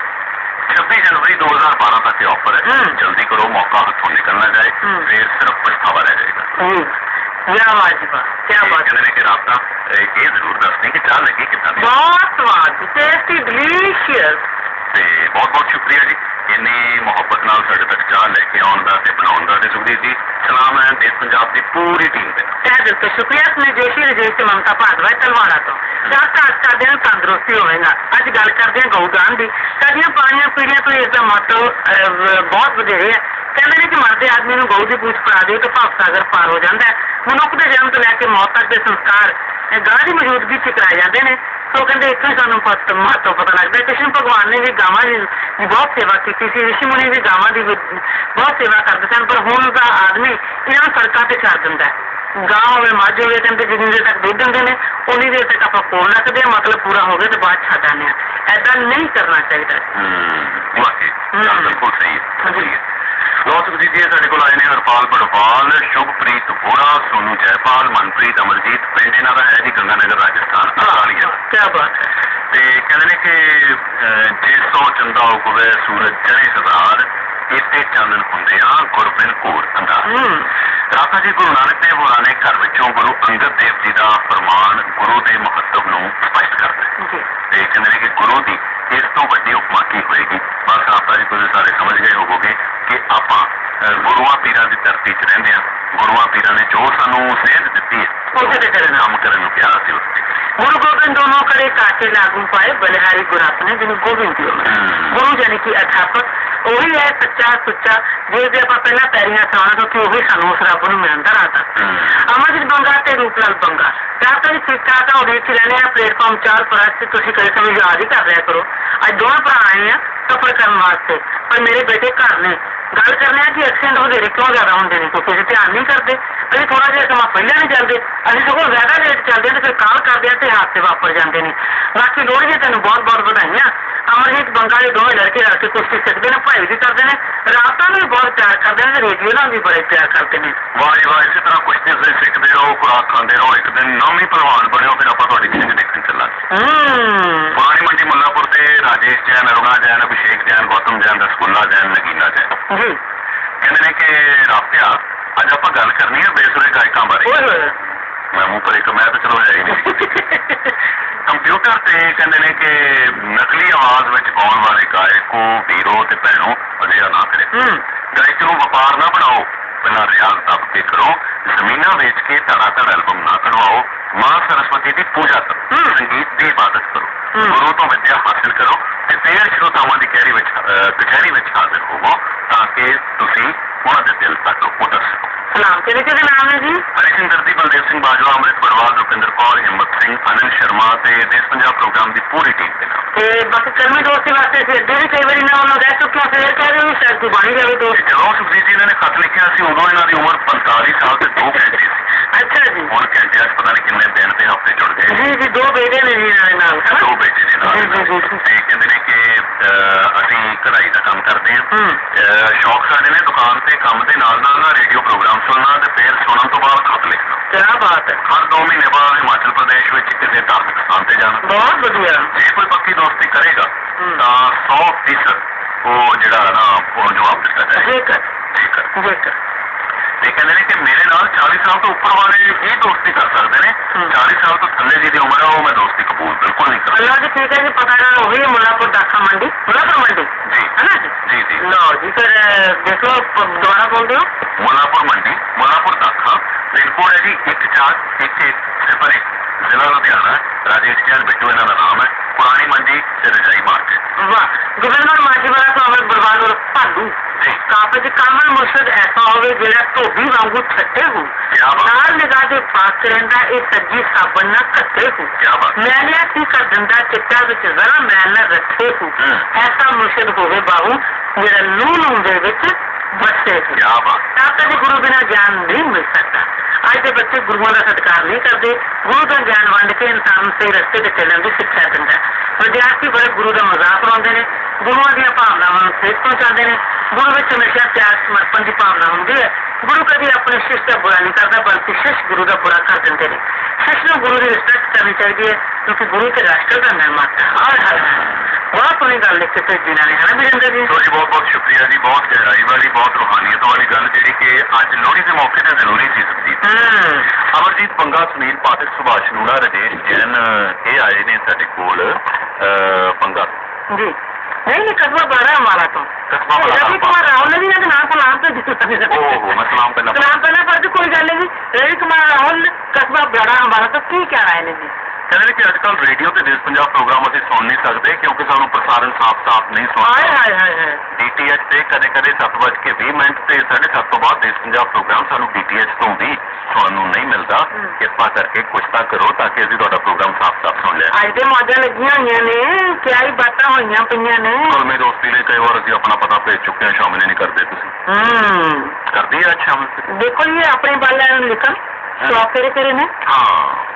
26 ਜਨਵਰੀ 2012 ਤੱਕ ਇਹ ਆਫਰ ਹੈ। ਜਲਦੀ ਕਰੋ ਮੌਕਾ ਹੱਥੋਂ ਨਿਕਲਣਾ ਜਾਏ। ਹੂੰ। ਫਿਰ ਸਿਰਫ ਪਛਤਾਵਾ ਰਹਿ ਜਾਏਗਾ। ਹੂੰ। ਕੀ ਬਾਤ ਜੀ ਕੀ ਤੇ ਬਾਤ। ਕਹਿੰਦੇ ਨੇ ਕਿ ਰਾਬਤਾ ਇਹ ਇਹ ਜ਼ਰੂਰ ਦੱਸਦੇ ਕਿ ਚਾਹ ਲੱਗੀ ਕਿੱਦਾਂ ਦੀ? ਹੈ। ਬਹੁਤ ਸਵਾਦ ਟੇਸਟੀ ਡਿਲੀਸ਼ੀਅਸ ਤੇ ਬਹੁਤ ਬਹੁਤ ਸ਼ੁਕਰੀਆ ਜੀ। ਇੰਨੀ ਮੁਹੱਬਤ ਨਾਲ ਸਾਡੇ ਤੱਕ ਚਾਹ ਲੈ ਕੇ ਆਉਣ ਦਾ ਤੇ ਬਣਾਉਣ ਦਾ ਤੇ ਸੁਖਦੀਪ ਜੀ ਸਲਾਮ ਹੈ ਦੇਸ਼ ਪੰਜਾਬ ਦੀ ਪੂਰੀ ਟੀਮ ਦੇ ਨਾਲ। ਤਹਿ ਦਿਲ ਤੋਂ ਸ਼ੁਕਰੀਆ। ਸੁਨੇ ਜੇਸ਼ੀ ਰਜੇਸ਼ ਤੇ ਮਮਤਾ ਭਾਰਦਵਾਜ ਤਲਵਾੜਾ ਤੋਂ। ਚਾਰ ਘਾਟ ਕਰਦੇ ਨੂੰ ਤੰਦਰੁਸਤੀ ਹੋਵੇਗਾ। ਅੱਜ ਗੱਲ ਕਰਦੇ ਹਾਂ ਗਊਦਾਨ ਦੀ। ਸਾਡੀਆਂ ਪਾਣੀਆਂ ਪੀੜੀਆਂ ਤੋਂ ਇਸ ਦਾ ਮਹੱਤਵ ਬਹੁਤ ਵਧੇਰੇ ਹੈ। ਕਹਿੰਦੇ ਨੇ ਕਿ ਮਰਦੇ ਆਦਮੀ ਨੂੰ ਗਊ ਦੀ ਪੂਛ ਫੜਾ ਦਿਓ ਤਾਂ ਭਾਵ ਸਾਗਰ ਪਾਰ ਹੋ ਜਾਂਦਾ ਹੈ। ਮਨੁੱਖ ਦੇ ਜਨਮ ਤੋਂ ਲੈ ਕੇ ਮੌਤ ਤੱਕ ਦੇ ਸੰਸਕਾਰ ਗਾਂ ਦੀ ਮੌਜੂਦਗੀ ਚ ਕਰਾਏ ਜਾਂਦੇ ਨੇ। ਸੋ ਕਹਿੰਦੇ ਇੱਥੋਂ ਹੀ ਸਾਨੂੰ ਮਹੱਤਵ ਪਤਾ ਲੱਗਦਾ ਕ੍ਰਿਸ਼ਨ ਭਗਵਾਨ ਨੇ ਵੀ ਗਾਵਾਂ ਦੀ ਬਹੁਤ ਸੇਵਾ ਕੀਤੀ ਸੀ। ਰਿਸ਼ੀ ਮੁਨੀ ਵੀ ਗਾਵਾਂ ਦੀ ਬਹੁਤ ਸੇਵਾ ਕਰਦੇ ਸਨ। ਪਰ ਹੁਣ ਦਾ ਆਦਮੀ ਇਹਨਾਂ ਨੂੰ ਸੜਕਾਂ ਤੇ ਛੱਡ ਦਿੰਦਾ ਹੈ। ਗਾਂ ਹੋਵੇ ਮੱਝ ਹੋਵੇ ਕਹਿੰਦੇ ਜਿੰਨੀ ਦੇਰ ਤੱਕ ਦੁੱਧ ਦਿੰਦੇ ਨੇ ਉਨੀ ਦੇਰ ਤੱਕ ਆਪਾਂ ਕੋਲ ਰੱਖਦੇ ਹਾਂ ਮਤਲਬ ਪੂਰਾ ਹੋ ਗਿਆ ਤੇ ਬਾਅਦ ਛੱਡ ਆਉਂਦੇ ਹਾਂ। ਐਦਾਂ ਨਹੀਂ ਕਰਨਾ ਚਾਹੀਦਾ। ਹੂੰ ਵਾਕਈ ਗੱਲ ਹੂੰ। ਬਿਲਕੁਲ ਸਹੀ ਹੈ ਹਾਂਜੀ। ਸਹੀ ਹੈ। ਲੋ ਸੁਖਦੀਪ ਜੀ ਸਾਡੇ ਕੋਲ ਆਏ ਨੇ ਹਰਪਾਲ ਪੜਵਾਲ ਸ਼ੁਭਪ੍ਰੀਤ ਸੋਨੂ ਜੈਪਾਲ ਮਨਪ੍ਰੀਤ ਅਮਰਜੀਤ ਪਿੰਡ ਇਹਨਾਂ ਦਾ ਹੈ ਜੀ ਗੰਗਾਨਗਰ ਰਾਜਸਥਾਨ ਅਸਾਲੀਆ ਕੀ ਬਾਤ ਹੈ। ਤੇ ਕਹਿੰਦੇ ਨੇ ਕਿ ਜੇ ਸੋ ਚੰਦਾ ਉਗਵੇ ਸੂਰਜ ਚੜੇ ਹਜ਼ਾਰ ਇੱਥੇ ਚਾਨਣ ਹੁੰਦੇ ਆ ਗੁਰਬਿਨ ਘੂਰ ਅੰਦਾਜ਼ ਰਾਤਾ ਜੀ ਗੁਰੂ ਨਾਨਕ ਦੇਵ ਹੋਰਾਂ ਨੇ ਘਰ ਵਿੱਚੋਂ ਗੁਰੂ ਅੰਗਦ ਦੇਵ ਜੀ ਦਾ ਫਰਮਾਨ ਗੁਰੂ ਦੇ ਮਹੱਤਵ ਨੂੰ ਸਪਸ਼ਟ ਕਰਦਾ ਹੈ ਤੇ ਕਹਿੰਦੇ ਨੇ ਕਿ ਗੁਰੂ ਦੀ ਇਸ ਤੋਂ ਵੱਡੀ ਉਪਮਾ ਕੀ ਹੋਏਗੀ? ਬਸ ਆਪਾਂ ਜੀ ਤੁਸੀਂ ਸਾਰੇ ਸਮਝ ਗਏ ਹੋਵੋਗੇ ਕਿ ਆਪਾਂ ਗੁਰੂਆਂ ਪੀਰਾਂ ਦੀ ਧਰਤੀ 'ਚ ਰਹਿੰਦੇ ਆ ਗੁਰੂਆਂ ਪੀਰਾਂ ਨੇ ਜੋ ਸਾਨੂੰ ਸੇਧ ਦਿੱਤੀ ਹੈ ਉਹਦੇ ਤੇ ਚੱਲਣਾ। ਕੰਮ ਕਰਨ ਨੂੰ ਕਿਹਾ ਸੀ ਉਸ ਤੇ ਗੁਰੂ ਗੋਬਿੰਦ ਦੋਨੋਂ ਕਰੇ ਕਾਕੇ ਲਾਗੂ ਪਾਏ ਬਲਿਹਾਰੀ ਗੁਰੂ ਆਪਣੇ ਜਿਹਨੂੰ ਗੋਬਿੰਦ ਜੀ। ਗੁਰੂ ਜਾਨੀ ਕਿ ਅਧਿਆਪਕ ਉਹੀ ਹੈ ਸੱਚਾ ਸੁੱਚਾ। ਜੇ ਜੇ ਆਪਾਂ ਪਹਿਲਾਂ ਪੈਰੀਆਂ ਸਾਉਣਾ ਤਾਂ ਉਹੀ ਸਾਨੂੰ ਉਸ ਰੱਬ ਨੂੰ ਮਿਲਣ ਦਾ ਰਾਤਾ ਹਮ। ਅਮਰਜੀਤ ਬੰਗਾ ਤੇ ਰੂਪਲਾਲ ਬੰਗਾ। ਰਾਤਾਂ ਦੀ ਠੀਕ ਠਾਕ ਆ ਉਹਦੇ ਚ ਰਹਿੰਦੇ ਆ ਪਲੇਟਫਾਰਮ 4 ਪਰ ਅੱਜ ਤੁਸੀਂ ਕਦੇ ਕਦੇ ਯਾਦ ਹੀ ਕਰ ਲਿਆ ਕਰੋ। ਅੱਜ ਦੋਵੇਂ ਭਰਾ ਆਏ ਆ ਸਫਰ ਕਰਨ ਵਾਸਤੇ। ਪਰ ਮੇਰੇ ਬੇਟੇ ਘਰ ਨੇ। ਗੱਲ ਕਰਨੇ ਆ ਕਿ ਐਕਸੀਡੈਂਟ ਵਧੇਰੇ ਕਿਉਂ ਜ਼ਿਆਦਾ ਹੁੰਦੇ ਨੇ? ਅਸੀਂ ਧਿਆਨ ਨਹੀਂ ਕਰਦੇ। ਅਸੀਂ ਥੋੜਾ ਜਿਹਾ ਸਮਾਂ ਪਹਿਲਾਂ ਨਹੀਂ ਚੱਲਦੇ ਅਸੀਂ ਸਗੋਂ ਜ਼ਿਆਦਾ ਲੇਟ ਚੱਲਦੇ ਤੇ ਫਿਰ ਕਾਲ ਕਰਦੇ ਆ ਤੇ ਹਾਦਸੇ ਵਾਪਰ ਜਾਂਦੇ ਨੇ। ਬਾਕੀ ਲੋੜੀਏ ਤੈਨੂੰ ਬਹੁਤ ਬਹੁਤ ਵਧਾਈਆਂ। ਅਮਰਜੀਤ ਬੰਗਾ ਦੇ ਦੋਵੇਂ ਲੜਕੇ ਰਲ ਕੇ ਕੁਸ਼ਤੀ ਸਿੱਖਦੇ ਨੇ ਭਾਈ ਵੀ ਕਰਦੇ ਨੇ ਰਾਤਾਂ ਨੂੰ ਵੀ ਬਹੁਤ ਪਿਆਰ ਕਰਦੇ ਨੇ ਰੇਡੀਓ ਨਾਲ ਵੀ ਬੜੇ ਪਿਆਰ ਕਰਦੇ ਨੇ। ਵਾਹ ਜੀ ਵਾਹ ਇਸੇ ਤਰ੍ਹਾਂ ਕੁਸ਼ਤੀ ਤੁਸੀਂ ਸਿੱਖਦੇ ਰਹੋ ਖੁਰਾਕ ਖਾਂਦੇ ਰਹੋ ਇੱਕ ਦਿਨ ਨਾਮੀ ਪਹਿਲਵਾਨ ਬਣਿਓ ਫਿਰ ਆਪਾਂ ਤੁਹਾਡੀ ਜਿੰਦਗੀ ਦੇਖਣ ਚੱਲਾਂਗੇ। ਹੂੰ। ਪੁਰਾਣੀ ਮੰਡੀ ਮੁੱਲਾਪੁਰ ਤੇ ਰਾਜੇਸ਼ ਜੈਨ ਅਰੁਣਾ ਜੈਨ ਅਭਿਸ਼ੇਕ ਜੈਨ ਗੌਤਮ ਜੈਨ ਰਸਗੁੱਲਾ ਜੈਨ ਨਗੀਨਾ ਜੈਨ। ਜੀ। ਕਹਿੰਦੇ ਨੇ ਕਿ ਰਾਫਿਆ ਅੱਜ ਆਪਾਂ ਗੱਲ ਕਰਨੀ ਹੈ ਬੇਸੁਰੇ ਗਾਇਕਾਂ ਬਾਰੇ। ਓਏ ਹੋਏ। ਮੈਂ ਮੂੰਹ ਪਰ ਇੱਕ ਮੈਂ ਤਾਂ ਚਲੋ ਹੈ ਹੀ ਨਹੀਂ ਕੰਪਿਊਟਰ ਤੇ ਕਹਿੰਦੇ ਨੇ ਕਿ ਨਕਲੀ ਆਵਾਜ਼ ਵਿੱਚ ਗਾਉਣ ਵਾਲੇ ਗਾਇਕੋ ਵੀਰੋ ਤੇ ਭੈਣੋ ਅਜਿਹਾ ਨਾ ਕਰੇ ਹੂੰ ਗਾਇਕ ਨੂੰ ਵਪਾਰ ਨਾ ਬਣਾਓ ਪਹਿਲਾਂ ਰਿਆਜ਼ ਦੱਬ ਕੇ ਕਰੋ ਜ਼ਮੀਨਾਂ ਵੇਚ ਕੇ ਧੜਾ ਧੜ ਐਲਬਮ ਨਾ ਕਢਵਾਓ ਮਾਂ ਸਰਸਵਤੀ ਦੀ ਪੂਜਾ ਕਰੋ ਹੂੰ। ਸੰਗੀਤ ਦੀ ਇਬਾਦਤ ਕਰੋ ਹੂੰ। ਗੁਰੂ ਤੋਂ ਵਿਦਿਆ ਹਾਸਲ ਕਰੋ ਤੇ ਫੇਰ ਸ਼ਰੋਤਾਵਾਂ ਦੀ ਕਚਹਿਰੀ ਵਿੱਚ ਅਹ, ਕਚਹਿਰੀ ਵਿੱਚ ਹਾਜ਼ਰ ਹੋਵੋ ਤਾਂ ਕਿ ਤੁਸੀਂ ਉਹਨਾਂ ਦੇ ਦਿਲ ਤੱਕ ਉਤਰ ਸਕੋ ਸਲਾਮ ਕਿਹਦੇ ਕਿਹਦੇ ਨਾਮ ਨੇ ਜੀ? ਹਰੀਸ਼ਿੰਦਰ ਦੀ ਬਲਦੇਵ ਸਿੰਘ ਬਾਜਵਾ ਅੰਮ੍ਰਿਤ ਬੜਵਾਲ ਰੁਪਿੰਦਰ ਕੌਰ ਹਿੰਮਤ ਸਿੰਘ ਅਨੰਦ ਸ਼ਰਮਾ ਤੇ ਦੇਸ਼ ਪੰਜਾਬ ਪ੍ਰੋਗਰਾਮ ਦੀ ਪੂਰੀ ਟੀਮ ਦੇ ਨਾਲ। ਤੇ ਬਾਕੀ ਕਰਮੀ ਦੋਸਤੀ ਵਾਸਤੇ ਅਸੀਂ ਅੱਗੇ ਵੀ ਕਈ ਵਾਰੀ ਨਾ ਉਹਨਾਂ ਰਹਿ ਚੁੱਕੇ ਹਾਂ ਫੇਰ ਕਹਿ ਰਹੇ ਹੋ ਸ਼ਾਇਦ ਤੂੰ ਬਣੀ ਜਾਵੇ ਤੇ ਦੋਸਤ ਜਦੋਂ ਸੁਖਜੀਤ ਜੀ ਨੇ ਖੱਤ ਲਿਖਿਆ ਸੀ ਉਦੋਂ ਇਹਨਾਂ ਦੀ ਉਮਰ 45 ਸਾਲ ਤੇ 2 ਘੰਟੇ ਸੀ। ਅੱਛਾ ਜੀ। ਹੁਣ 'ਚ ਪਤਾ ਨਹੀਂ ਕਿੰਨੇ ਦਿਨ ਤੇ ਹਫ਼ਤੇ ਜੁੜ ਗਏ। ਜੀ ਜੀ ਦੋ ਬੇਟੇ ਨੇ ਜੀ ਇਹਨਾਂ ਦੇ ਨਾਲ ਦੋ ਬੇਟੇ ਨੇ ਨਾਲ ਜੀ, ਜੀ, ਜੀ। ਤੇ ਕਹਿੰਦੇ ਨੇ ਕਿ ਅਸੀਂ ਕਢਾਈ ਦਾ ਕੰਮ ਕਰਦੇ ਹਾਂ। ਹੂੰ। ਸ਼ੌਕ ਸਾਡੇ ਨੇ ਦੁਕਾਨ ਤੇ ਕੰਮ ਦੇ ਨਾਲ ਨਾਲ ਨਾ ਰੇਡੀਓ ਪ੍ਰੋਗਰਾਮ ਸੁਣਨਾ ਤੇ ਫਿਰ ਸੁਣਨ ਤੋਂ ਬਾਅਦ ਖਤ ਲਿਖਣਾ ਕਿਆ ਬਾਤ ਹੈ ਹਰ 2 ਮਹੀਨੇ ਬਾਅਦ ਹਿਮਾਚਲ ਪ੍ਰਦੇਸ਼ ਵਿੱਚ ਕਿਸੇ ਧਾਰਮਿਕ ਸਥਾਨ ਤੇ ਜਾਣਾ ਬਹੁਤ ਵਧੀਆ ਜੇ ਕੋਈ ਪੱਕੀ ਦੋਸਤੀ ਕਰੇਗਾ ਹੂੰ। ਤਾਂ 100% ਉਹ ਜਿਹੜਾ ਨਾ ਉਹ ਜਵਾਬ ਦਿੱਤਾ ਜਾਏਗਾ ਜੇਕਰ ਜੇਕਰ ਜੇਕਰ ਤੇ ਕਹਿੰਦੇ ਨੇ ਕਿ ਮੇਰੇ ਨਾਲ 40 ਸਾਲ ਤੋਂ ਉੱਪਰ ਵਾਲੇ ਹੀ ਦੋਸਤੀ ਕਰ ਸਕਦੇ ਨੇ ਹੂੰ। 40 ਸਾਲ ਤੋਂ ਥੱਲੇ ਦੀ ਦੀ ਉਮਰ ਹੈ ਉਹ ਮੈਂ ਦੋਸਤੀ ਕਬੂਲ ਬਿਲਕੁਲ ਨਹੀਂ ਕਰਦਾ ਅੱਲਾ ਜੀ ਠੀਕ ਹੈ ਜੀ ਪਤਾ ਨਾ ਉਹ ਵੀ ਮੁੱਲਾਪੁਰ ਦਾਖਾ ਮੰਡੀ ਮੁੱਲਾਪੁਰ ਮੰਡੀ ਜੀ ਹੈ ਨਾ ਜੀ ਜੀ ਜੀ ਲਓ ਜੀ ਫਿਰ ਅਹ, ਦੇਖ ਲਓ ਪ- ਦੁਬਾਰਾ ਬੋਲ ਦਿਓ ਮੁੱਲਾਪੁਰ ਮੰਡੀ ਮੁੱਲਾਪੁਰ ਦਾਖਾ ਕੋਡ ਹੈ ਜੀ 141101 ਜ਼ਿਲ੍ਹਾ ਲੁਧਿਆਣਾ ਰਾਜੇਸ਼ ਚੰਦ ਬਿੱਟੂ ਇਹਨਾਂ ਦਾ ਨਾਮ ਹੈ। ਪੁਰਾਣੀ ਮੰਡੀ ਤੇ ਰਜਾਈ ਮਾਰਕੀਟ। ਵਾਹ ਗਵਰਨਰ ਮਾਜੀਵਾਲਾ ਤੋਂ ਅਮਰ ਬਲਵਾਨ ਔਰ ਭਾਲੂ। ਜੀ। ਕਾਬਜ ਕਾਮਲ ਮੁਰਸ਼ਦ ਐਸਾ ਹੋਵੇ ਜਿਹੜਾ ਧੋਬੀ ਵਾਂਗੂ ਛੱਟੇ ਹੋ। ਨਾਲ ਨਿਗਾਹ ਦੇ ਪਾਸ ਰਹਿੰਦਾ ਇਹ ਸੱਜੀ ਸਾਬਣ ਨਾ ਘੱਟੇ ਹੋ ਕੀ ਮੈਂ ਲਿਆ ਸੀ ਕਰ ਦਿੰਦਾ ਚਿੱਟਾ ਵਿੱਚ ਜ਼ਰਾ ਮੈਲ ਨਾ ਰੱਖੇ ਹੋ। ਐਸਾ ਮੁਰਸ਼ਦ ਹੋਵੇ ਬਾਹੂ ਜਿਹੜਾ ਲੂ ਲੂ ਦੇ ਵਿੱਚ ਬਸੇ ਹੋ ਬਾਤ ਤਾਂ ਕਦੇ ਗੁਰੂ ਬਿਨਾ ਗਿਆਨ ਨਹੀਂ ਮਿਲ ਸਕਦਾ। ਅੱਜ ਦੇ ਬੱਚੇ ਗੁਰੂਆਂ ਦਾ ਸਤਿਕਾਰ ਨਹੀਂ ਕਰਦੇ। ਗੁਰੂ ਦਾ ਗਿਆਨ ਵੰਡ ਕੇ ਇਨਸਾਨ ਨੂੰ ਸਹੀ ਰਸਤੇ ਤੇ ਚੱਲਣ ਦੀ ਸਿੱਖਿਆ ਦਿੰਦਾ ਵਿਦਿਆਰਥੀ ਬੜੇ ਗੁਰੂ ਦਾ ਮਜ਼ਾਕ ਉਡਾਉਂਦੇ ਨੇ। ਗੁਰੂਆਂ ਦੀਆਂ ਭਾਵਨਾਵਾਂ ਨੂੰ ਠੇਸ ਪਹੁੰਚਾਉਂਦੇ ਨੇ। ਗੁਰੂ ਵਿੱਚ ਹਮੇਸ਼ਾ ਪਿਆਰ, ਸਮਰਪਣ ਦੀ ਭਾਵਨਾ ਹੁੰਦੀ ਹੈ। ਗੁਰੂ ਕਦੀ ਆਪਣੇ ਸ਼ਿਸ਼ ਦਾ ਬੁਰਾ ਨਹੀਂ ਕਰਦਾ ਬਲਕਿ ਸ਼ਿਸ਼ ਗੁਰੂ ਦਾ ਬੁਰਾ ਕਰ ਦਿੰਦੇ ਨੇ ਸ਼ਿਸ਼ ਨੂੰ ਗੁਰੂ ਦੀ ਰਿਸਪੈਕਟ ਕਰਨੀ ਚਾਹੀਦੀ ਹੈ ਕਿਉਂਕਿ ਗੁਰੂ ਤੇ ਰਾਸ਼ਟਰ ਦਾ ਨਿਰਮਾਤਾ ਹੈ ਹਰ ਹਰ ਬਹੁਤ ਸੋਹਣੀ ਗੱਲ ਲਿਖ ਕੇ ਭੇਜੀ ਇਹਨਾਂ ਨੇ ਹੈ ਨਾ ਵਿਜੇਂਦਰ ਜੀ ਸੋ ਜੀ ਬਹੁਤ ਬਹੁਤ ਸ਼ੁਕਰੀਆ ਜੀ ਬਹੁਤ ਗਹਿਰਾਈ ਵਾਲੀ ਬਹੁਤ ਰੂਹਾਨੀਅਤ ਵਾਲੀ ਗੱਲ ਜਿਹੜੀ ਕਿ ਅੱਜ ਲੋਹੜੀ ਦੇ ਮੌਕੇ ਤੇ ਜ਼ਰੂਰੀ ਸੀ ਸਭੀ ਹੂੰ। ਅਮਰਜੀਤ ਪੰਗਾ ਸੁਨੀਲ ਪਾਠਕ ਸੁਭਾਸ਼ ਨੂਣਾ ਰਜੇਸ਼ ਜੈਨ ਇਹ ਆਏ ਨੇ ਸਾਡੇ ਕੋਲ ਅਹ, ਪੰਗਾ। जी नहीं नहीं कस्बा बड़ा है हमारा तो कस्बा बड़ा है। रवि कुमार राहुल ने भी ना नाम सलाम तो ओहो मैं सलाम करना सलाम करना पड़ता कोई गल नहीं जी रवि कुमार राहुल कस्बा बड़ा हमारा तो की क्या राय ने जी ਕਹਿੰਦੇ ਕਿ ਅੱਜ ਕੱਲ ਰੇਡੀਓ ਤੇ ਦੇਸ਼ ਪੰਜਾਬ ਪ੍ਰੋਗਰਾਮ ਅਸੀਂ ਸੁਣ ਨਹੀਂ ਸਕਦੇ ਕਿਉਂਕਿ ਸਾਨੂੰ ਪ੍ਰਸਾਰਣ ਸਾਫ਼-ਸਾਫ਼ ਨਹੀਂ ਸੁਣਦਾ। ਹਾਏ ਹਾਏ ਹਾਏ ਡੀਟੀਐਚ ਤੇ ਕਦੇ-ਕਦੇ 7:20 ਮਿੰਟ ਤੇ 7:30 ਤੋਂ ਬਾਅਦ ਦੇਸ਼ ਪੰਜਾਬ ਪ੍ਰੋਗਰਾਮ ਸਾਨੂੰ ਡੀਟੀਐਚ ਤੋਂ ਵੀ ਸੁਣਨ ਨਹੀਂ ਮਿਲਦਾ। ਕਿਰਪਾ ਕਰਕੇ ਕੁਛ ਤਾਂ ਕਰੋ ਤਾਂ ਕਿ ਅਸੀਂ ਤੁਹਾਡਾ ਪ੍ਰੋਗਰਾਮ ਸਾਫ਼-ਸਾਫ਼ ਸੁਣ ਲਿਆ। ਅੱਜ ਦੇ ਮੌਜਾਂ ਲੱਗੀਆਂ ਹੋਈਆਂ ਨੇ ਕਿਆ ਬਾਤਾਂ ਹੋਈਆਂ ਪਈਆਂ ਨੇ। ਔਰ ਮੇਰੇ ਦੋਸਤੀ ਲਈ ਕਈ ਵਾਰ ਅਸੀਂ ਆਪਣਾ ਪਤਾ ਭੇਜ ਚੁੱਕੇ ਹਾਂ ਸ਼ਾਮਿਲ ਹੀ ਨਹੀਂ ਕਰਦੇ ਤੁਸੀਂ। ਹੂੰ। ਕਰਦੀ ਹੈ ਅੱਜ ਦੇਖੋ ਜੀ ਆਪਣੇ ਬਾਲਾਂ ਨੂੰ ਲਿਖਾਂ ਸਵਾ ਕਰੇ ਕਰੇ ਹਾਂ।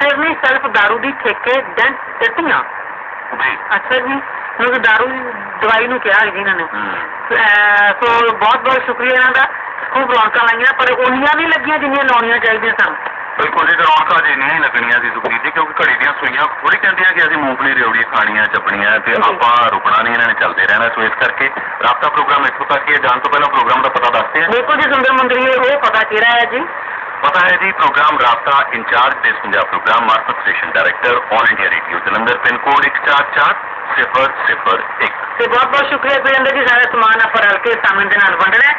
ਸਿਰ ਨਹੀਂ ਸੈਲਫ ਦਾਰੂ ਦੀ ਠੇਕੇ ਡੈਂਟ ਟੱਟੀਆਂ ਜੀ ਅੱਛਾ ਜੀ ਦਾਰੂ ਦੀ ਦਵਾਈ ਨੂੰ ਕਿਹਾ ਜੀ ਇਹਨਾਂ ਨੇ। ਸੋ ਬਹੁਤ ਬਹੁਤ ਸ਼ੁਕਰੀਆ ਇਹਨਾਂ ਦਾ। ਖੂਬ ਰੌਣਕਾਂ ਲਾਈਆਂ ਪਰ ਉਨੀਆਂ ਨਹੀਂ ਲੱਗੀਆਂ ਜਿੰਨੀਆਂ ਲਾਉਣੀਆਂ ਚਾਹੀਦੀਆਂ ਸਨ। ਬਿਲਕੁਲ ਜੀ ਰੌਣਕਾਂ ਜੀ ਨਹੀਂ ਲੱਗਣੀਆਂ ਸੀ ਸੁਖਜੀਤ ਜੀ ਕਿਉਂਕਿ ਘੜੀ ਦੀਆਂ ਸੂਈਆਂ ਥੋੜੀ ਕਹਿੰਦੀਆਂ ਕਿ ਅਸੀਂ ਮੂੰਗਫਲੀ ਰਿਉੜੀ ਖਾਣੀਆਂ ਚੱਪਣੀਆਂ ਤੇ। ਆਪਾਂ ਰੁਕਣਾ ਨਹੀਂ ਇਹਨਾਂ ਨੇ ਚੱਲਦੇ ਰਹਿਣਾ। ਸੋ ਇਸ ਕਰਕੇ ਰਾਬਤਾ ਪ੍ਰੋਗਰਾਮ ਇੱਥੋਂ ਤੱਕ ਜਾਣ ਤੋਂ ਪਹਿਲਾਂ ਪ੍ਰੋਗਰਾਮ ਦਾ ਪਤਾ ਦੱਸਦੇ ਜੀ ਸੁੰਦਰ ਉਹ ਪਤਾ ਕਿਹੜਾ ਹੈ ਜੀ? ਪਤਾ ਹੈ ਜੀ ਪ੍ਰੋਗਰਾਮ ਰਾਬਤਾ in charge Desh Punjab programme ਮਾਰਫਤ station director all India radio Jalandhar pin code 144001 ਤੇ ਬਹੁਤ ਬਹੁਤ ਸ਼ੁਕਰੀਆ ਵੀਰਿੰਦਰ ਜੀ ਸਾਰਾ ਸਮਾਨ ਆਪਾਂ ਰਲ ਕੇ ਸਾਹਮਣੇ ਦੇ ਨਾਲ ਵੰਡਣਾ ਹੈ